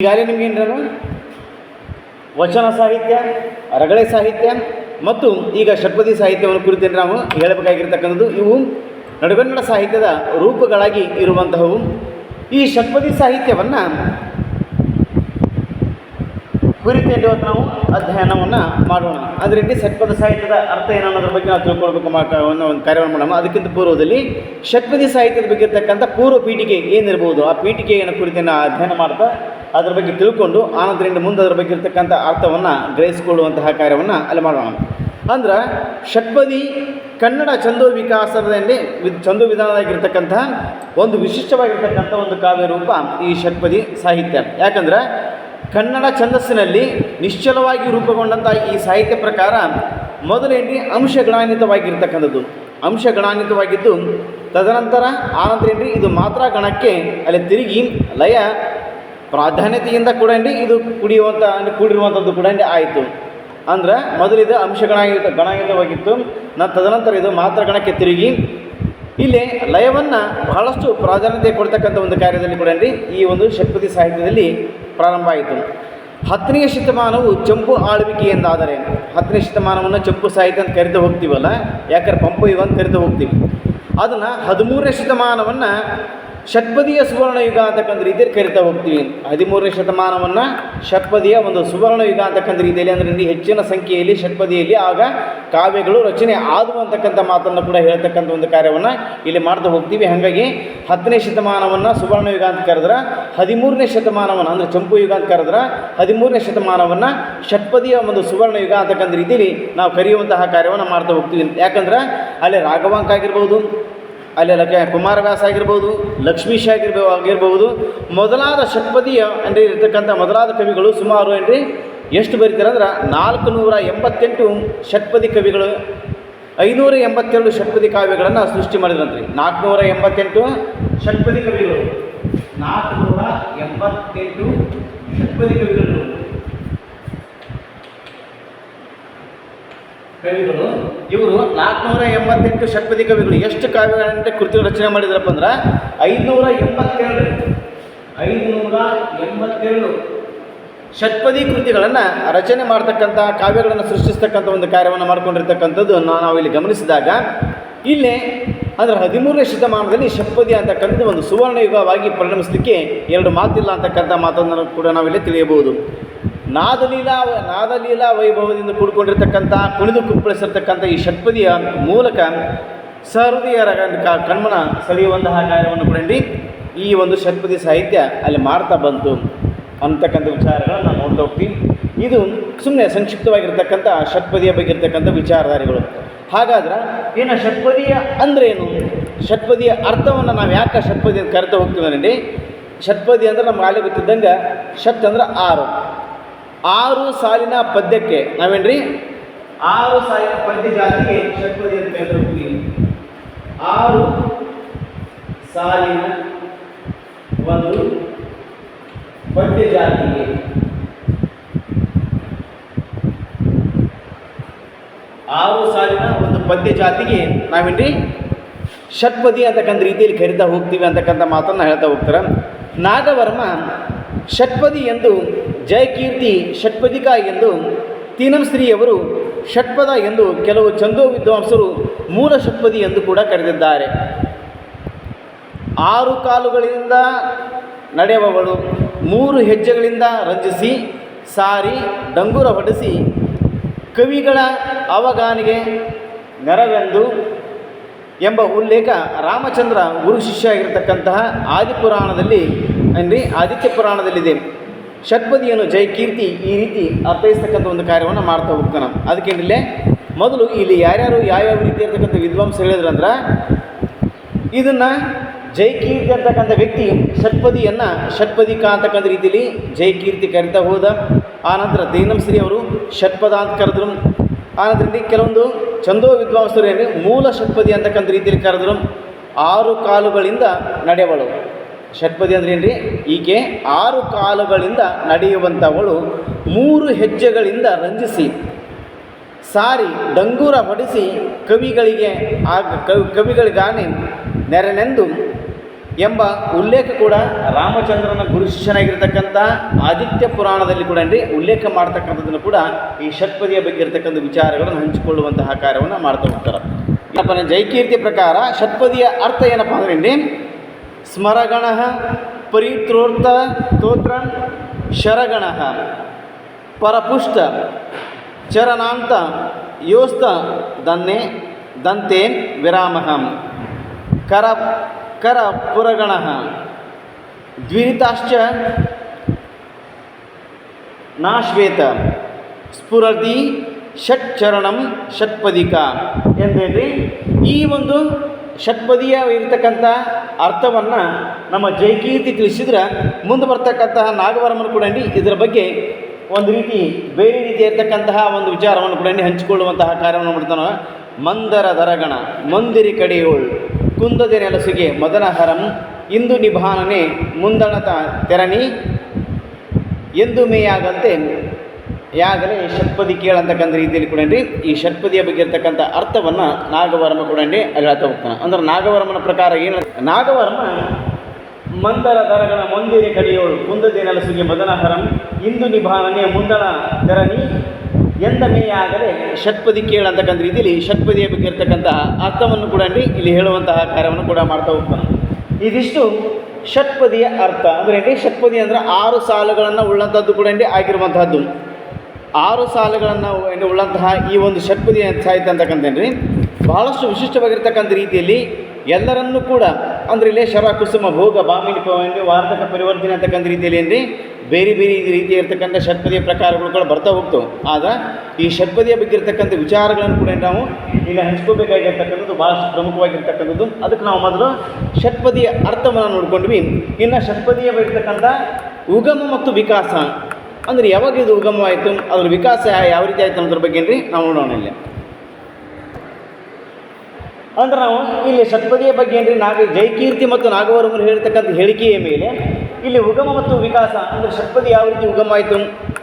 ಈಗಾಗಲೇ ನಿಮ್ಗೆ ಏನು ವಚನ ಸಾಹಿತ್ಯ, ರಗಳೆ ಸಾಹಿತ್ಯ ಮತ್ತು ಈಗ ಷಟ್ಪದಿ ಸಾಹಿತ್ಯವನ್ನು ಕುರಿತು ನಾವು ಹೇಳಬೇಕಾಗಿರ್ತಕ್ಕಂಥದ್ದು, ಇವು ನಡುಗನ್ನಡ ಸಾಹಿತ್ಯದ ರೂಪಗಳಾಗಿ ಇರುವಂತಹವು. ಈ ಷಟ್ಪದಿ ಸಾಹಿತ್ಯವನ್ನು ಕುರಿತು ಇವತ್ತು ನಾವು ಅಧ್ಯಯನವನ್ನು ಮಾಡೋಣ. ಅದರಿಂದ ಷಟ್ಪದ ಸಾಹಿತ್ಯದ ಅರ್ಥ ಏನು ಅನ್ನೋದ್ರ ಬಗ್ಗೆ ನಾವು ತಿಳ್ಕೊಳ್ಬೇಕು ಅನ್ನೋ ಒಂದು ಕಾರ್ಯವನ್ನು ಮಾಡೋಣ. ಅದಕ್ಕಿಂತ ಪೂರ್ವದಲ್ಲಿ ಷಟ್ಪದಿ ಸಾಹಿತ್ಯದ ಬಗ್ಗೆ ಇರ್ತಕ್ಕಂಥ ಪೂರ್ವ ಪೀಠಿಕೆ ಏನಿರ್ಬೋದು, ಆ ಪೀಠಿಕೆಯನ್ನು ಕುರಿತು ಅಧ್ಯಯನ ಮಾಡ್ತಾ ಅದರ ಬಗ್ಗೆ ತಿಳ್ಕೊಂಡು ಆನಂದರಿಂದ ಮುಂದೆ ಅದರ ಬಗ್ಗೆ ಇರ್ತಕ್ಕಂಥ ಅರ್ಥವನ್ನು ಗ್ರಹಿಸಿಕೊಳ್ಳುವಂತಹ ಕಾರ್ಯವನ್ನು ಅಲ್ಲಿ ಮಾಡೋಣ. ಅಂದ್ರೆ ಷಟ್ಪದಿ ಕನ್ನಡ ಚಂದೋ ವಿಕಾಸದಲ್ಲಿ ಚಂದೋ ವಿಧಾನದಾಗಿರ್ತಕ್ಕಂತಹ ಒಂದು ವಿಶಿಷ್ಟವಾಗಿರ್ತಕ್ಕಂಥ ಒಂದು ಕಾವ್ಯ ರೂಪ ಈ ಷಟ್ಪದಿ ಸಾಹಿತ್ಯ. ಯಾಕಂದ್ರೆ ಕನ್ನಡ ಛಂದಸ್ಸಿನಲ್ಲಿ ನಿಶ್ಚಲವಾಗಿ ರೂಪುಗೊಂಡಂಥ ಈ ಸಾಹಿತ್ಯ ಪ್ರಕಾರ ಮೊದಲೇಂಟಿ ಅಂಶಗಣಾನ್ವಿತವಾಗಿರ್ತಕ್ಕಂಥದ್ದು ಅಂಶಗಣಾನ್ವಿತವಾಗಿದ್ದು ತದನಂತರ ಆನಂತರ ಏನ್ರಿ ಇದು ಮಾತ್ರ ಗಣಕ್ಕೆ ಅಲ್ಲಿ ತಿರುಗಿ ಲಯ ಪ್ರಾಧಾನ್ಯತೆಯಿಂದ ಕೂಡ ಏನ್ರಿ ಇದು ಕುಡಿಯುವಂಥ ಕೂಡಿರುವಂಥದ್ದು ಕೂಡ ಆಯಿತು. ಅಂದ್ರೆ ಮೊದಲಿದು ಅಂಶಗಣಾಯುತ ಗಣಾಯುತವಾಗಿತ್ತು ನಾನು ತದನಂತರ ಇದು ಮಾತ್ರ ಗಣಕ್ಕೆ ತಿರುಗಿ ಇಲ್ಲಿ ಲಯವನ್ನು ಬಹಳಷ್ಟು ಪ್ರಾಧಾನ್ಯತೆ ಕೊಡ್ತಕ್ಕಂಥ ಒಂದು ಕಾರ್ಯದಲ್ಲಿ ಕೂಡ ಏನ್ರಿ, ಈ ಒಂದು ಷಟ್ಪದಿ ಸಾಹಿತ್ಯದಲ್ಲಿ ಪ್ರಾರಂಭ ಆಯಿತು. ಹತ್ತನೆಯ ಶತಮಾನವು ಚಂಪು ಆಳ್ವಿಕೆ ಎಂದಾದರೆ ಹತ್ತನೇ ಶತಮಾನವನ್ನು ಚಂಪು ಸಾಹಿತ್ಯ ಅಂತ ಕರಿತಾ ಹೋಗ್ತೀವಲ್ಲ, ಯಾಕಂದ್ರೆ ಪಂಪು ಅಂತ ಕರಿತಾ ಹೋಗ್ತೀವಿ. ಅದನ್ನು ಹದಿಮೂರನೇ ಶತಮಾನವನ್ನು ಷಟ್ಪದಿಯ ಸುವರ್ಣ ಯುಗ ಅಂತಕ್ಕಂಥ ರೀತಿಯಲ್ಲಿ ಕರಿತಾ ಹೋಗ್ತೀವಿ. ಹದಿಮೂರನೇ ಶತಮಾನವನ್ನು ಷಟ್ಪದಿಯ ಒಂದು ಸುವರ್ಣ ಯುಗ ಅಂತಕ್ಕಂಥ ರೀತಿಯಲ್ಲಿ ಅಂದರೆ ಇಲ್ಲಿ ಹೆಚ್ಚಿನ ಸಂಖ್ಯೆಯಲ್ಲಿ ಷಟ್ಪದಿಯಲ್ಲಿ ಆಗ ಕಾವ್ಯಗಳು ರಚನೆ ಆದವು ಅಂತಕ್ಕಂಥ ಮಾತನ್ನು ಕೂಡ ಹೇಳ್ತಕ್ಕಂಥ ಒಂದು ಕಾರ್ಯವನ್ನು ಇಲ್ಲಿ ಮಾಡ್ತಾ ಹೋಗ್ತೀವಿ. ಹಾಗಾಗಿ ಹತ್ತನೇ ಶತಮಾನವನ್ನು ಸುವರ್ಣ ಯುಗ ಅಂತ ಕರೆದ್ರೆ, ಹದಿಮೂರನೇ ಶತಮಾನವನ್ನು ಅಂದರೆ ಚಂಪು ಯುಗ ಅಂತ ಕರೆದ್ರೆ, ಹದಿಮೂರನೇ ಶತಮಾನವನ್ನು ಷಟ್ಪದಿಯ ಒಂದು ಸುವರ್ಣ ಯುಗ ಅಂತಕ್ಕಂಥ ರೀತಿಯಲ್ಲಿ ನಾವು ಕರೆಯುವಂತಹ ಕಾರ್ಯವನ್ನು ಮಾಡ್ತಾ ಹೋಗ್ತೀವಿ. ಯಾಕಂದ್ರೆ ಅಲ್ಲಿ ರಾಘವಾಂಕ ಆಗಿರ್ಬೋದು ಅಲ್ಲಿ ಲಕ ಕುಮಾರವ್ಯಾಸ ಆಗಿರ್ಬೋದು ಲಕ್ಷ್ಮೀಶ ಆಗಿರ್ಬೋ ಆಗಿರ್ಬೋದು. ಮೊದಲಾದ ಷಟ್ಪದಿಯ ಅಂದರೆ ಇರ್ತಕ್ಕಂಥ ಮೊದಲಾದ ಕವಿಗಳು ಸುಮಾರು ಏನ್ರಿ, ಎಷ್ಟು ಬರೀತಾರೆ ಅಂದ್ರೆ ನಾಲ್ಕು ನೂರ ಎಂಬತ್ತೆಂಟು ಷಟ್ಪದಿ ಕವಿಗಳು, ಐನೂರ ಎಂಬತ್ತೆರಡು ಷಟ್ಪದಿ ಕಾವ್ಯಗಳನ್ನು ಸೃಷ್ಟಿ ಮಾಡಿದ್ರಂತ್ರಿ. ನಾಲ್ಕುನೂರ ಎಂಬತ್ತೆಂಟು ಷಟ್ಪದಿ ಕವಿಗಳು. ನಾಲ್ಕುನೂರ ಎಂಬತ್ತೆಂಟು ಷಟ್ಪದಿ ಕವಿಗಳು. ಕವಿಗಳು, ಇವರು ನಾಲ್ಕುನೂರ ಎಂಬತ್ತೆಂಟು ಷಟ್ಪದಿ ಕವಿಗಳು. ಎಷ್ಟು ಕಾವ್ಯಗಳಂತೆ ಕೃತಿಗಳು ರಚನೆ ಮಾಡಿದ್ರಪ್ಪ ಅಂದ್ರೆ ಐದುನೂರ ಎಂಬತ್ತೆರಡು ಐದುನೂರ ಎಂಬತ್ತೆರಡು ಷಟ್ಪದಿ ಕೃತಿಗಳನ್ನು ರಚನೆ ಮಾಡ್ತಕ್ಕಂಥ, ಕಾವ್ಯಗಳನ್ನು ಸೃಷ್ಟಿಸ್ತಕ್ಕಂಥ ಒಂದು ಕಾರ್ಯವನ್ನು ಮಾಡ್ಕೊಂಡಿರ್ತಕ್ಕಂಥದ್ದು ನಾವು ಇಲ್ಲಿ ಗಮನಿಸಿದಾಗ. ಇಲ್ಲಿ ಅಂದರೆ ಹದಿಮೂರನೇ ಶತಮಾನದಲ್ಲಿ ಷಟ್ಪದಿ ಅಂತಕ್ಕಂಥ ಒಂದು ಸುವರ್ಣ ಯುಗವಾಗಿ ಪರಿಣಮಿಸಲಿಕ್ಕೆ ಎರಡು ಮಾತಿಲ್ಲ ಅಂತಕ್ಕಂಥ ಮಾತನ್ನು ಕೂಡ ನಾವಿಲ್ಲಿ ತಿಳಿಯಬಹುದು. ನಾದಲೀಲಾ ನಾದಲೀಲಾ ವೈಭವದಿಂದ ಕೂಡಿಕೊಂಡಿರ್ತಕ್ಕಂಥ, ಕುಣಿದು ಕುಪ್ಪಳಿಸಿರ್ತಕ್ಕಂಥ ಈ ಷಟ್ಪದಿಯ ಮೂಲಕ ಸಹೃದಯರ ಕಣ್ಮನ ಸೆಳೆಯುವಂತಹ ಕಾರ್ಯವನ್ನು ಕೂಡ ಈ ಒಂದು ಷಟ್ಪದಿ ಸಾಹಿತ್ಯ ಅಲ್ಲಿ ಮಾಡ್ತಾ ಬಂತು ಅಂತಕ್ಕಂಥ ವಿಚಾರಗಳನ್ನು ನಾವು ನೋಡ್ತಾ ಹೋಗ್ತೀವಿ ಇದು ಸುಮ್ಮನೆ ಸಂಕ್ಷಿಪ್ತವಾಗಿರ್ತಕ್ಕಂಥ ಷಟ್ಪದಿಯ ಬಗ್ಗೆ ಇರ್ತಕ್ಕಂಥ ವಿಚಾರಧಾರಿಗಳು. ಹಾಗಾದ್ರೆ ಏನು ಷಟ್ಪದಿಯ ಏನು ಷಟ್ಪದಿಯ ಅರ್ಥವನ್ನು ನಾವು ಯಾಕೆ ಷಟ್ಪದಿ ಅಂತ ಕರಿತಾ ಹೋಗ್ತೀವಿ ನನಗೆ ಷಟ್ಪದಿ ಅಂದ್ರೆ ನಮ್ಗೆ ಆಗಲೇ ಗೊತ್ತಿದ್ದಂಗೆ ಷಟ್ ಅಂದ್ರೆ ಆರು. ಆರು ಸಾಲಿನ ಪದ್ಯಕ್ಕೆ ನಾವೇನ್ರಿ? ಆರು ಸಾಲಿನ ಪದ್ಯ ಜಾತಿಗೆ ಷಟ್ಪದಿ ಅಂತ ಹೇಳ್ತೀವಿ ಆರು ಸಾಲಿನ ಒಂದು ಪದ್ಯ ಜಾತಿಗೆ. ಆರು ಸಾಲಿನ ಒಂದು ಪದ್ಯ ಜಾತಿಗೆ ನಾವೇನ್ರಿ? ಷಟ್ಪದಿ ಅಂತಕ್ಕಂಥ ರೀತಿಯಲ್ಲಿ ಕರಿತಾ ಹೋಗ್ತೀವಿ ಅಂತಕ್ಕಂಥ ಮಾತನ್ನು ಹೇಳ್ತಾ ಹೋಗ್ತಾರೆ. ನಾಗವರ್ಮ ಷಟ್ಪದಿ ಎಂದು ಜಯಕೀರ್ತಿ ಷಟ್ಪದಿಕ ಎಂದು ತೀನಂ ಸ್ತ್ರೀಯವರು ಷಟ್ಪದ ಎಂದು ಕೆಲವು ಚಂದೋ ವಿದ್ವಾಂಸರು ಮೂಲ ಷಟ್ಪದಿ ಎಂದು ಕೂಡ ಕರೆದಿದ್ದಾರೆ. ಆರು ಕಾಲುಗಳಿಂದ ನಡೆಯುವವಳು ಮೂರು ಹೆಜ್ಜೆಗಳಿಂದ ರಂಜಿಸಿ, ಸಾರಿ, ಡಂಗುರ ಹೊಡೆಸಿ, ಕವಿಗಳ ಅವಗಾನಿಗೆ ನೆರವೆಂದು ಎಂಬ ಉಲ್ಲೇಖ ರಾಮಚಂದ್ರ ಗುರು ಶಿಷ್ಯ ಆಗಿರತಕ್ಕಂತಹ ಆದಿಪುರಾಣದಲ್ಲಿ ಅಂದರೆ ಆದಿತ್ಯ ಪುರಾಣದಲ್ಲಿದೆ. ಷಟ್ಪದಿಯನ್ನು ಜಯಕೀರ್ತಿ ಈ ರೀತಿ ಅರ್ಥೈಸ್ತಕ್ಕಂಥ ಒಂದು ಕಾರ್ಯವನ್ನು ಮಾಡ್ತಾ ಹೋಗ್ತಾನೆ. ಅದಕ್ಕೇನಿಲ್ಲೇ, ಮೊದಲು ಇಲ್ಲಿ ಯಾರ್ಯಾರು ಯಾವ್ಯಾವ ರೀತಿ ಇರ್ತಕ್ಕಂಥ ವಿದ್ವಾಂಸರು ಹೇಳಿದ್ರಂದ್ರೆ, ಇದನ್ನು ಜಯಕೀರ್ತಿ ಅಂತಕ್ಕಂಥ ವ್ಯಕ್ತಿ ಷಟ್ಪದಿಯನ್ನು ಷಟ್ಪದಿಕ ಅಂತಕ್ಕಂಥ ರೀತಿಯಲ್ಲಿ ಜಯಕೀರ್ತಿ ಕರಿತಾ ಹೋದ. ಆನಂತರ ದೈನಂಶ್ರೀ ಅವರು ಷಟ್ಪದ ಅಂತ ಕರೆದ್ರು. ಆನಂತರ ಕೆಲವೊಂದು ಚಂದೋ ವಿದ್ವಾಂಸರು ಏನು ಮೂಲ ಷಟ್ಪದಿ ಅಂತಕ್ಕಂಥ ರೀತಿಯಲ್ಲಿ ಕರೆದ್ರು. ಆರು ಕಾಲುಗಳಿಂದ ನಡೆಯವಳು ಷಟ್ಪದಿ ಅಂದ್ರೆ ಏನ್ರಿ? ಈಕೆ ಆರು ಕಾಲುಗಳಿಂದ ನಡೆಯುವಂಥವಳು, ಮೂರು ಹೆಜ್ಜೆಗಳಿಂದ ರಂಜಿಸಿ, ಸಾರಿ, ಡಂಗೂರ ಹೊಡಿಸಿ ಕವಿಗಳಿಗೆ ಆಗ ಕವಿ ಕವಿಗಳಿಗಾನೆ ನೆರನೆಂದು ಎಂಬ ಉಲ್ಲೇಖ ಕೂಡ ರಾಮಚಂದ್ರನ ಗುರು ಶಿಷ್ಯನಾಗಿರ್ತಕ್ಕಂಥ ಆದಿತ್ಯ ಪುರಾಣದಲ್ಲಿ ಕೂಡ ಏನ್ರಿ? ಉಲ್ಲೇಖ ಮಾಡ್ತಕ್ಕಂಥದ್ದನ್ನು ಕೂಡ ಈ ಷಟ್ಪದಿಯ ಬಗ್ಗೆ ಇರತಕ್ಕಂಥ ವಿಚಾರಗಳನ್ನು ಹಂಚಿಕೊಳ್ಳುವಂತಹ ಕಾರ್ಯವನ್ನು ಮಾಡ್ತಾ ಹೋಗ್ತಾರೆ. ಜೈಕೀರ್ತಿ ಪ್ರಕಾರ ಷಟ್ಪದಿಯ ಅರ್ಥ ಏನಪ್ಪ ಅಂದ್ರೆ ಸ್ಮರಗಣ ಪರಿತ್ರೋರ್ಥ ಸ್ತೋತ್ರ, ಶರಗಣ. ಪರಪುಷ್ಟ, ಚರಣಾಂತ, ಯೋಸ್ತ ದನ್ನೆ ದಂತೇನ್ ವಿರಾಮಃ ಕರ ಕರ ಪುರಗಣ ದ್ವಿರಿತಾಶ್ಚ ನಾಶ್ವೇತ. ಸ್ಫುರದಿ ಷಟ್ ಚರಣಂ ಷಟ್ಪದಿಕ. ಎಂದೇಳಿ ಈ ಒಂದು ಷಟ್ಪದಿಯ ಇರತಕ್ಕಂಥ ಅರ್ಥವನ್ನು ನಮ್ಮ ಜೈಕೀರ್ತಿ ತಿಳಿಸಿದ್ರೆ ಮುಂದೆ ಬರ್ತಕ್ಕಂತಹ ನಾಗವರಮನು ಕೂಡ ಇದರ ಬಗ್ಗೆ ಒಂದು ರೀತಿ ಬೇರೆ ರೀತಿ ಇರತಕ್ಕಂತಹ ಒಂದು ವಿಚಾರವನ್ನು ಕೂಡ ಹಂಚಿಕೊಳ್ಳುವಂತಹ ಕಾರ್ಯವನ್ನು ಮಾಡ್ತಾನೆ ಮಂದರ ದರಗಣ, ಮಂದಿರಿ ಕಡೆಯೋಳ್, ಕುಂದದೆ ನೆಲಸಿಗೆ ಮದನ ಹರಂ ಇಂದು ನಿಭಾನನೆ ಮುಂದಣತ ತೆರಣಿ, ಎಂದು ಮೇಯಾಗಂತೆ ಯಾಗಲೇ ಷಟ್ಪದಿ ಕೇಳಂತಕ್ಕಂಥ ರೀತಿಯಲ್ಲಿ ಕೂಡ ಈ ಷಟ್ಪದಿಯ ಬಗ್ಗೆ ಇರ್ತಕ್ಕಂಥ ಅರ್ಥವನ್ನು ನಾಗವರ್ಮ ಕೂಡ ಹೇಳ್ತಾ ಹೋಗ್ತಾನೆ. ಅಂದ್ರೆ ನಾಗವರ್ಮನ ಪ್ರಕಾರ ಏನು ನಾಗವರ್ಮ ಮಂದರ ದರಗಳ ಮಂದಿರ ಕಡಿಯೋಳು ಮುಂದದೇ ನೆಲಸುಗೆ ಮದನಹರಂ ಇಂದು ನಿಭಾವನೆ ಮುಂದಣ ಧರಣಿ ಎಂದ ಮೇಯಾಗಲೇ ಷಟ್ಪದಿ ಕೇಳಂತಕ್ಕಂಥ ರೀತಿಯಲ್ಲಿ ಷಟ್ಪದಿಯ ಬಗ್ಗೆ ಇರ್ತಕ್ಕಂತಹ ಅರ್ಥವನ್ನು ಕೂಡ ಇಲ್ಲಿ ಹೇಳುವಂತಹ ಕಾರ್ಯವನ್ನು ಕೂಡ ಮಾಡ್ತಾ ಹೋಗ್ತಾನೆ. ಇದಿಷ್ಟು ಷಟ್ಪದಿಯ ಅರ್ಥ. ಅಂದರೆ ಷಟ್ಪದಿ ಅಂದರೆ ಆರು ಸಾಲುಗಳನ್ನು ಉಳ್ಳಂಥದ್ದು ಕೂಡ ಆಗಿರುವಂತಹದ್ದು ಆರು ಸಾಲುಗಳನ್ನು ಏನು ಉಳ್ಳಂತಹ ಈ ಒಂದು ಷಟ್ಪದಿ ಸಾಹಿತ್ಯ ಅಂತಕ್ಕಂಥೇನ್ರಿ ಬಹಳಷ್ಟು ವಿಶಿಷ್ಟವಾಗಿರ್ತಕ್ಕಂಥ ರೀತಿಯಲ್ಲಿ ಎಲ್ಲರನ್ನೂ ಕೂಡ ಅಂದರೆ ಇಲ್ಲೇ ಶರ, ಕುಸುಮ, ಭೋಗ, ಬಾಮಿನಿ ಪವನಿ ವಾರ್ತಕ ಪರಿವರ್ತನೆ ಅಂತಕ್ಕಂಥ ರೀತಿಯಲ್ಲಿ ರೀ ಬೇರೆ ಬೇರೆ ರೀತಿಯ ಇರ್ತಕ್ಕಂಥ ಷಟ್ಪದಿಯ ಪ್ರಕಾರಗಳು ಕೂಡ ಬರ್ತಾ ಹೋಗ್ತವೆ ಆಗ ಈ ಷಟ್ಪದಿಯ ಬಗ್ಗೆ ಇರ್ತಕ್ಕಂಥ ವಿಚಾರಗಳನ್ನು ಕೂಡ ನಾವು ಈಗ ಹಂಚ್ಕೋಬೇಕಾಗಿರ್ತಕ್ಕಂಥದ್ದು ಭಾಳಷ್ಟು ಪ್ರಮುಖವಾಗಿರ್ತಕ್ಕಂಥದ್ದು. ಅದಕ್ಕೆ ನಾವು ಮೊದಲು ಷಟ್ಪದಿಯ ಅರ್ಥವನ್ನು ನೋಡ್ಕೊಂಡ್ವಿ. ಇನ್ನು ಷಟ್ಪದಿಯ ಇರ್ತಕ್ಕಂಥ ಉಗಮ ಮತ್ತು ವಿಕಾಸ ಅಂದರೆ ಯಾವಾಗ ಇದು ಉಗಮವಾಯಿತು? ಅದರ ವಿಕಾಸ ಯಾವ ರೀತಿ ಆಯಿತು ಅನ್ನೋದ್ರ ಬಗ್ಗೆ ಏನ್ರಿ? ನಾವು ನೋಡೋಣ ಇಲ್ಲಿ. ಅಂದ್ರೆ ನಾವು ಇಲ್ಲಿ ಷಟ್ಪದಿಯ ಬಗ್ಗೆ ಏನ್ರಿ? ನಾಗ ಜೈಕೀರ್ತಿ ಮತ್ತು ನಾಗವರ್ಮರು ಹೇಳ್ತಕ್ಕಂಥ ಹೇಳಿಕೆಯ ಮೇಲೆ ಇಲ್ಲಿ ಉಗಮ ಮತ್ತು ವಿಕಾಸ ಅಂದರೆ ಷಟ್ಪದಿ ಯಾವ ರೀತಿ ಉಗಮ ಆಯಿತು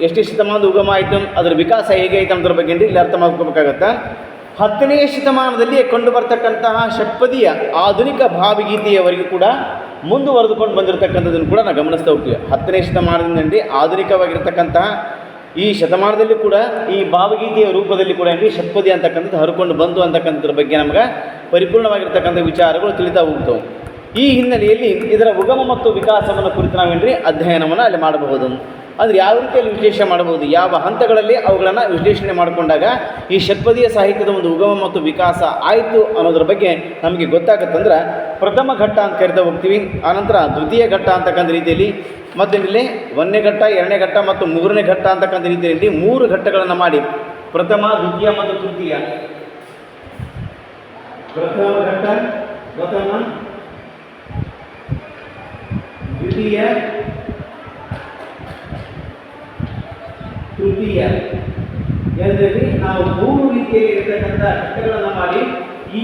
ಎಷ್ಟು ಶತಮಾನದ ಉಗಮ ಆಯಿತು ಅದರ ವಿಕಾಸ ಹೇಗೆ ಆಯಿತು ಅನ್ನೋದ್ರ ಬಗ್ಗೆ ಇಲ್ಲಿ ಅರ್ಥ ಮಾಡ್ಕೋಬೇಕಾಗತ್ತೆ? ಹತ್ತನೇ ಶತಮಾನದಲ್ಲಿಯೇ ಕಂಡು ಬರ್ತಕ್ಕಂತಹ ಷಟ್ಪದಿಯ ಆಧುನಿಕ ಭಾವಗೀತೆಯವರೆಗೂ ಕೂಡ ಮುಂದುವರೆದುಕೊಂಡು ಬಂದಿರತಕ್ಕಂಥದ್ದನ್ನು ಕೂಡ ನಾವು ಗಮನಿಸ್ತಾ ಹೋಗ್ತೀವಿ. ಹತ್ತನೇ ಶತಮಾನದಿಂದ ಆಧುನಿಕವಾಗಿರ್ತಕ್ಕಂತಹ ಈ ಶತಮಾನದಲ್ಲಿ ಕೂಡ ಈ ಭಾವಗೀತೆಯ ರೂಪದಲ್ಲಿ ಕೂಡ ಏನ್ರಿ ಷಟ್ಪದಿ ಅಂತಕ್ಕಂಥದ್ದು ಹರ್ಕೊಂಡು ಬಂದು ಅಂತಕ್ಕಂಥದ್ರ ಬಗ್ಗೆ ನಮ್ಗೆ ಪರಿಪೂರ್ಣವಾಗಿರ್ತಕ್ಕಂಥ ವಿಚಾರಗಳು ತಿಳಿತಾ ಹೋಗ್ತವೆ. ಈ ಹಿನ್ನೆಲೆಯಲ್ಲಿ ಇದರ ಉಗಮ ಮತ್ತು ವಿಕಾಸವನ್ನು ಕುರಿತು ನಾವೇನ್ರಿ ಅಧ್ಯಯನವನ್ನು ಅಲ್ಲಿ ಮಾಡಬಹುದು. ಅಂದರೆ ಯಾವ ರೀತಿಯಲ್ಲಿ ವಿಶ್ಲೇಷಣೆ ಮಾಡಬಹುದು? ಯಾವ ಹಂತಗಳಲ್ಲಿ ಅವುಗಳನ್ನು ವಿಶ್ಲೇಷಣೆ ಮಾಡಿಕೊಂಡಾಗ ಈ ಷಟ್ಪದಿಯ ಸಾಹಿತ್ಯದ ಒಂದು ಉಗಮ ಮತ್ತು ವಿಕಾಸ ಆಯಿತು ಅನ್ನೋದ್ರ ಬಗ್ಗೆ ನಮಗೆ ಗೊತ್ತಾಗುತ್ತಂದ್ರೆ ಪ್ರಥಮ ಘಟ್ಟ ಅಂತ ಕರಿತಾ ಹೋಗ್ತೀವಿ, ಆನಂತರ ದ್ವಿತೀಯ ಘಟ್ಟ ಅಂತಕ್ಕಂಥ ರೀತಿಯಲ್ಲಿ ಮತ್ತು ಇಲ್ಲಿ ಒಂದನೇ ಘಟ್ಟ, ಎರಡನೇ ಘಟ್ಟ ಮತ್ತು ಮೂರನೇ ಘಟ್ಟ ಅಂತಕ್ಕಂಥ ರೀತಿಯಲ್ಲಿ ಮೂರು ಘಟ್ಟಗಳನ್ನು ಮಾಡಿ, ಪ್ರಥಮ, ದ್ವಿತೀಯ ಮತ್ತು ತೃತೀಯ. ಪ್ರಥಮ ಘಟ್ಟ, ಪ್ರಥಮ, ದ್ವಿತೀಯ ತೃತೀಯ ಎಂದರೆ ನಾವು ಮೂರು ರೀತಿಯಲ್ಲಿ ಇರತಕ್ಕಂಥ ಘಟ್ಟಗಳನ್ನು ಮಾಡಿ ಈ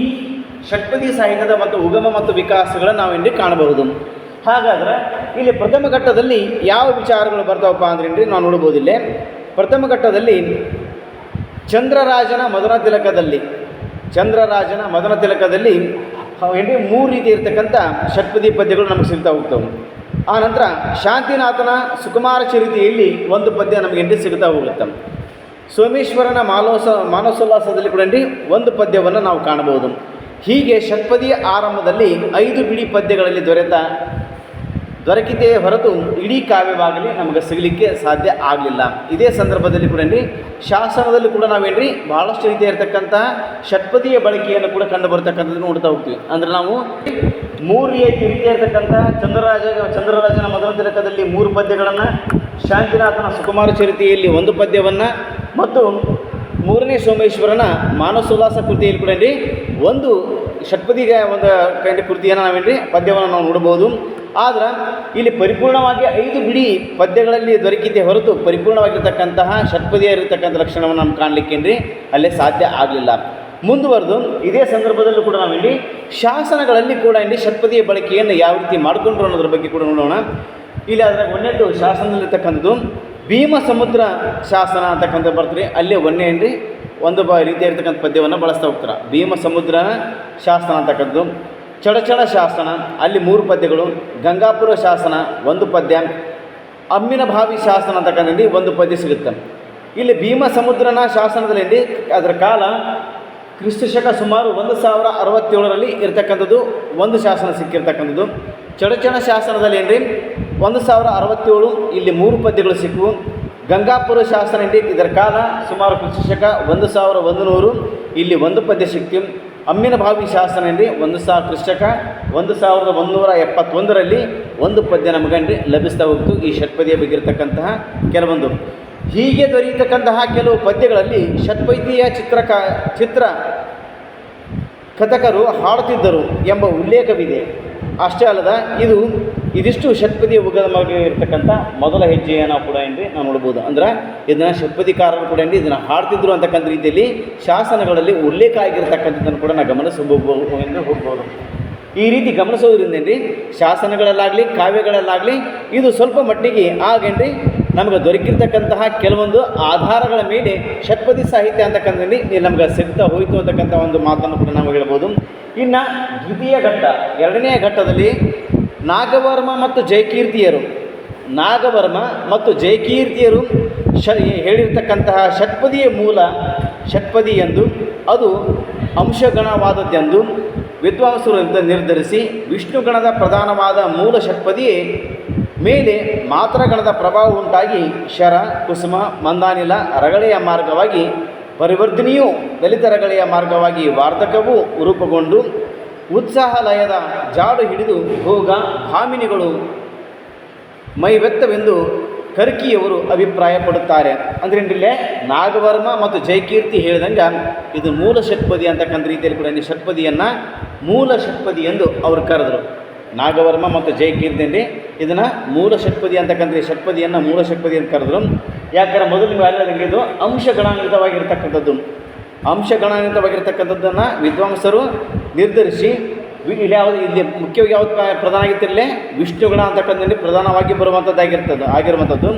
ಷಟ್ಪದಿ ಸಾಹಿತ್ಯದ ಮತ್ತು ಉಗಮ ಮತ್ತು ವಿಕಾಸಗಳನ್ನು ನಾವು ಇಲ್ಲಿ ಕಾಣಬಹುದು. ಹಾಗಾದ್ರೆ ಇಲ್ಲಿ ಪ್ರಥಮ ಘಟ್ಟದಲ್ಲಿ ಯಾವ ವಿಚಾರಗಳು ಬರ್ತಾವಪ್ಪ ಅಂದ್ರೆ ನಾವು ನೋಡ್ಬೋದಿಲ್ಲ ಪ್ರಥಮ ಘಟ್ಟದಲ್ಲಿ ಚಂದ್ರರಾಜನ ಮದನ ತಿಲಕದಲ್ಲಿ. ಚಂದ್ರರಾಜನ ಮದನ ತಿಲಕದಲ್ಲಿ ಮೂರು ರೀತಿ ಇರತಕ್ಕಂಥ ಷಟ್ಪದಿ ಪದ್ಯಗಳು ನಮಗೆ ಸಿಗ್ತಾ ಹೋಗ್ತವೆ. ಆ ನಂತರ ಶಾಂತಿನಾಥನ ಸುಕುಮಾರ ಚರಿತೆಯಲ್ಲಿ ಒಂದು ಪದ್ಯ ನಮಗೆ ಸಿಗುತ್ತಾ ಸಿಗ್ತಾ ಹೋಗುತ್ತೆ. ಸೋಮೇಶ್ವರನ ಮಾನೋಸ, ಮಾನಸೋಲ್ಲಾಸದಲ್ಲಿ ಕೂಡ ಒಂದು ಪದ್ಯವನ್ನು ನಾವು ಕಾಣಬಹುದು. ಹೀಗೆ ಷಟ್ಪದಿಯ ಆರಂಭದಲ್ಲಿ ಐದು ಬಿಡಿ ಪದ್ಯಗಳಲ್ಲಿ ದೊರೆತ ದೊರಕಿತೇ ಹೊರತು ಇಡೀ ಕಾವ್ಯವಾಗಲಿ ನಮಗೆ ಸಿಗಲಿಕ್ಕೆ ಸಾಧ್ಯ ಆಗಲಿಲ್ಲ. ಇದೇ ಸಂದರ್ಭದಲ್ಲಿ ಕೂಡ ಏನ್ರಿ? ಶಾಸನದಲ್ಲಿ ಕೂಡ ನಾವೇನ್ರಿ? ಬಹಳಷ್ಟು ರೀತಿಯ ಇರತಕ್ಕಂಥ ಷಟ್ಪದಿಯ ಬಳಕೆಯನ್ನು ಕೂಡ ಕಂಡು ಬರ್ತಕ್ಕಂಥದ್ದು ನೋಡ್ತಾ ಹೋಗ್ತೀವಿ. ಅಂದರೆ ನಾವು ಮೂರು ರೀತಿ ರೀತಿಯ ಇರತಕ್ಕಂಥ ಚಂದ್ರರಾಜ, ಚಂದ್ರರಾಜನ ಮೊದಲ ತಿಲಕದಲ್ಲಿ ಮೂರು ಪದ್ಯಗಳನ್ನು, ಶಾಂತಿನಾಥನ ಸುಕುಮಾರ ಚರಿತೆಯಲ್ಲಿ ಒಂದು ಪದ್ಯವನ್ನು, ಮತ್ತು ಮೂರನೇ ಸೋಮೇಶ್ವರನ ಮಾನಸೋಲ್ಲಾಸ ಕೃತಿಯಲ್ಲಿ ಕೂಡ ಒಂದು ಷಟ್ಪದಿಗೆ ಒಂದು ಕೈಂಡ್ ಕೃತಿಯನ್ನು ನಾವೇನ್ರಿ? ಪದ್ಯವನ್ನು ನಾವು ನೋಡ್ಬೋದು ಆದ್ರೆ, ಇಲ್ಲಿ ಪರಿಪೂರ್ಣವಾಗಿ ಐದು ಬಿಡಿ ಪದ್ಯಗಳಲ್ಲಿ ದೊರಕಿದ್ದೆ ಹೊರತು ಪರಿಪೂರ್ಣವಾಗಿರ್ತಕ್ಕಂತಹ ಷಟ್ಪದಿಯ ಇರತಕ್ಕಂಥ ಲಕ್ಷಣವನ್ನು ನಾವು ಕಾಣಲಿಕ್ಕೇನ್ರಿ? ಅಲ್ಲೇ ಸಾಧ್ಯ ಆಗಲಿಲ್ಲ. ಮುಂದುವರೆದು, ಇದೇ ಸಂದರ್ಭದಲ್ಲೂ ಕೂಡ ನಾವಿಲ್ಲಿ ಶಾಸನಗಳಲ್ಲಿ ಕೂಡ ಇಲ್ಲಿ ಷಟ್ಪದಿಯ ಬಳಕೆಯನ್ನು ಯಾವ ರೀತಿ ಮಾಡಿಕೊಂಡ್ರು ಅನ್ನೋದ್ರ ಬಗ್ಗೆ ಕೂಡ ನೋಡೋಣ. ಇಲ್ಲಿ ಅದರ ಒಂದನೇದು ಶಾಸನದಲ್ಲಿರ್ತಕ್ಕಂಥದ್ದು. ಭೀಮ ಸಮುದ್ರ ಶಾಸನ ಅಂತಕ್ಕಂಥ ಬರ್ತೀರಿ. ಅಲ್ಲೇ ಏನ್ರಿ? ಒಂದು ಬ ರೀತಿಯಾಗಿರ್ತಕ್ಕಂಥ ಪದ್ಯವನ್ನು ಬಳಸ್ತಾ ಹೋಗ್ತಾರೆ. ಭೀಮ ಸಮುದ್ರ ಶಾಸನ ಅಂತಕ್ಕಂಥದ್ದು. ಚಡಚಣ ಶಾಸನ, ಅಲ್ಲಿ ಮೂರು ಪದ್ಯಗಳು. ಗಂಗಾಪುರ ಶಾಸನ, ಒಂದು ಪದ್ಯ. ಅಮ್ಮಿನ ಭಾವಿ ಶಾಸನ ಅಂತಕ್ಕಂಥದ್ದು ಒಂದು ಪದ್ಯ ಸಿಗುತ್ತೆ. ಇಲ್ಲಿ ಭೀಮ ಸಮುದ್ರನ ಶಾಸನದಲ್ಲಿ ಅದರ ಕಾಲ ಕ್ರಿಸ್ತ ಶಕ ಸುಮಾರು ಒಂದು ಸಾವಿರ ಅರವತ್ತೇಳರಲ್ಲಿ ಇರತಕ್ಕಂಥದ್ದು. ಒಂದು ಶಾಸನ ಸಿಕ್ಕಿರ್ತಕ್ಕಂಥದ್ದು. ಚಡಚಣ ಶಾಸನದಲ್ಲಿ ಏನ್ರಿ? ಒಂದು ಸಾವಿರ ಅರವತ್ತೇಳು ಇಲ್ಲಿ ಮೂರು ಪದ್ಯಗಳು ಸಿಕ್ಕವು ಗಂಗಾಪುರ ಶಾಸನ ಏನ್ರಿ ಇದರ ಕಾಲ ಸುಮಾರು ಕ್ರಿಸ್ತ ಶಕ ಒಂದು ಸಾವಿರ ಒಂದು ನೂರು ಇಲ್ಲಿ ಒಂದು ಪದ್ಯ ಸಿಕ್ತು ಅಮ್ಮಿನ ಭಾವಿ ಶಾಸನ ಏನ್ರಿ ಒಂದು ಸಾವಿರ ಕ್ರಿಸ್ತಕ ಒಂದು ಸಾವಿರದ ಒಂದುನೂರ ಎಪ್ಪತ್ತೊಂದರಲ್ಲಿ ಒಂದು ಪದ್ಯ ನಮಗಂಡ್ರಿ ಲಭಿಸ್ತಾ ಹೋಗ್ತು ಈ ಷಟ್ಪದಿಯ ಬಗ್ಗೆ ಇರತಕ್ಕಂತಹ ಕೆಲವೊಂದು. ಹೀಗೆ ದೊರೆಯತಕ್ಕಂತಹ ಕೆಲವು ಪದ್ಯಗಳಲ್ಲಿ ಷಟ್ಪದಿಯ ಚಿತ್ರಕ ಚಿತ್ರ ಕಥಕರು ಹಾಡುತ್ತಿದ್ದರು ಎಂಬ ಉಲ್ಲೇಖವಿದೆ. ಅಷ್ಟೇ ಅಲ್ಲದ ಇದು ಇದಿಷ್ಟು ಷಟ್ಪದಿಯ ಉಗಮವಾಗಿ ಇರತಕ್ಕಂಥ ಮೊದಲ ಹೆಜ್ಜೆಯನ್ನು ಕೂಡ ಏನ್ರಿ ನಾವು ನೋಡ್ಬೋದು. ಅಂದ್ರೆ ಇದನ್ನು ಷಟ್ಪದಿಕಾರರು ಕೂಡ ಏನ್ರಿ ಇದನ್ನು ಹಾಡ್ತಿದ್ರು ಅಂತಕ್ಕಂಥ ರೀತಿಯಲ್ಲಿ ಶಾಸನಗಳಲ್ಲಿ ಉಲ್ಲೇಖ ಆಗಿರ್ತಕ್ಕಂಥದ್ದನ್ನು ಕೂಡ ನಾವು ಗಮನಿಸಬಹುದು ಎಂದು ಹೋಗ್ಬೋದು. ಈ ರೀತಿ ಗಮನಿಸೋದ್ರಿಂದ ಏನ್ರಿ ಶಾಸನಗಳಲ್ಲಾಗಲಿ, ಕಾವ್ಯಗಳಲ್ಲಾಗಲಿ ಇದು ಸ್ವಲ್ಪ ಮಟ್ಟಿಗೆ ಆಗೇನ್ರಿ ನಮಗೆ ದೊರಕಿರ್ತಕ್ಕಂತಹ ಕೆಲವೊಂದು ಆಧಾರಗಳ ಮೇಲೆ ಷಟ್ಪದಿ ಸಾಹಿತ್ಯ ಅಂತಕ್ಕಂಥಲ್ಲಿ ನಮ್ಗೆ ಸಿಗ್ತಾ ಹೋಯಿತು ಅಂತಕ್ಕಂಥ ಒಂದು ಮಾತನ್ನು ಕೂಡ ನಾವು ಹೇಳ್ಬೋದು. ಇನ್ನು ದ್ವಿತೀಯ ಘಟ್ಟ, ಎರಡನೇ ಘಟ್ಟದಲ್ಲಿ ನಾಗವರ್ಮ ಮತ್ತು ಜಯಕೀರ್ತಿಯರು. ನಾಗವರ್ಮ ಮತ್ತು ಜಯಕೀರ್ತಿಯರು ಶ ಹೇಳಿರ್ತಕ್ಕಂತಹ ಷಟ್ಪದಿಯ ಮೂಲ ಷಟ್ಪದಿ ಎಂದು, ಅದು ಅಂಶಗಣವಾದದ್ದೆಂದು ವಿದ್ವಾಂಸರು ನಿರ್ಧರಿಸಿ ವಿಷ್ಣುಗಣದ ಪ್ರಧಾನವಾದ ಮೂಲ ಷಟ್ಪದಿಯೇ ಮೇಲೆ ಮಾತ್ರಗಣದ ಪ್ರಭಾವ ಉಂಟಾಗಿ ಶರ, ಕುಸುಮ, ಮಂದಾನಿಲ, ರಗಳೆಯ ಮಾರ್ಗವಾಗಿ ಪರಿವರ್ತನೆಯೂ ದಲಿತ ರಗಳೆಯ ಮಾರ್ಗವಾಗಿ ವಾರ್ಧಕವೂ ರೂಪುಗೊಂಡು ಉತ್ಸಾಹ ಲಯದ ಜಾಡು ಹಿಡಿದು ಭೋಗ ಭಾಮಿನಿಗಳು ಮೈವೆತ್ತವೆಂದು ಕರ್ಕಿಯವರು ಅಭಿಪ್ರಾಯಪಡುತ್ತಾರೆ. ಅಂದರೆ ಇಲ್ಲೇ ನಾಗವರ್ಮ ಮತ್ತು ಜಯಕೀರ್ತಿ ಹೇಳಿದಂಗೆ ಇದು ಮೂಲ ಷಟ್ಪದಿ ಅಂತಕ್ಕಂಥ ರೀತಿಯಲ್ಲಿ ಕೂಡ ಷಟ್ಪದಿಯನ್ನು ಮೂಲ ಷಟ್ಪದಿ ಎಂದು ಅವರು ಕರೆದರು. ನಾಗವರ್ಮ ಮತ್ತು ಜಯಕೀರ್ತಿ ಅಂದರೆ ಇದನ್ನು ಮೂಲ ಷಟ್ಪದಿ ಅಂತಕ್ಕಂಥ ಈ ಷಟ್ಪದಿಯನ್ನು ಮೂಲ ಷಟ್ಪದಿ ಅಂತ ಕರೆದರು. ಯಾಕಂದ್ರೆ ಮೊದಲು ನೀವು ಇದು ಅಂಶಗಣಾನ್ವಿತವಾಗಿರ್ತಕ್ಕಂಥದ್ದು ಅಂಶಗಣಾನ್ವಿತವಾಗಿರ್ತಕ್ಕಂಥದ್ದನ್ನು ವಿದ್ವಾಂಸರು ನಿರ್ಧರಿಸಿ ಇಲ್ಲಿ ಯಾವುದು ಇಲ್ಲಿ ಮುಖ್ಯವಾಗಿ ಯಾವ್ದು ಪ್ರ- ಪ್ರಧಾನ ಆಗಿತ್ತಿರಲೇ, ವಿಷ್ಣುಗಣ ಅಂತಕ್ಕಂಥದ್ದು ಪ್ರಧಾನವಾಗಿ ಬರುವಂಥದ್ದಾಗಿರ್ತದೆ ಆಗಿರುವಂಥದ್ದು.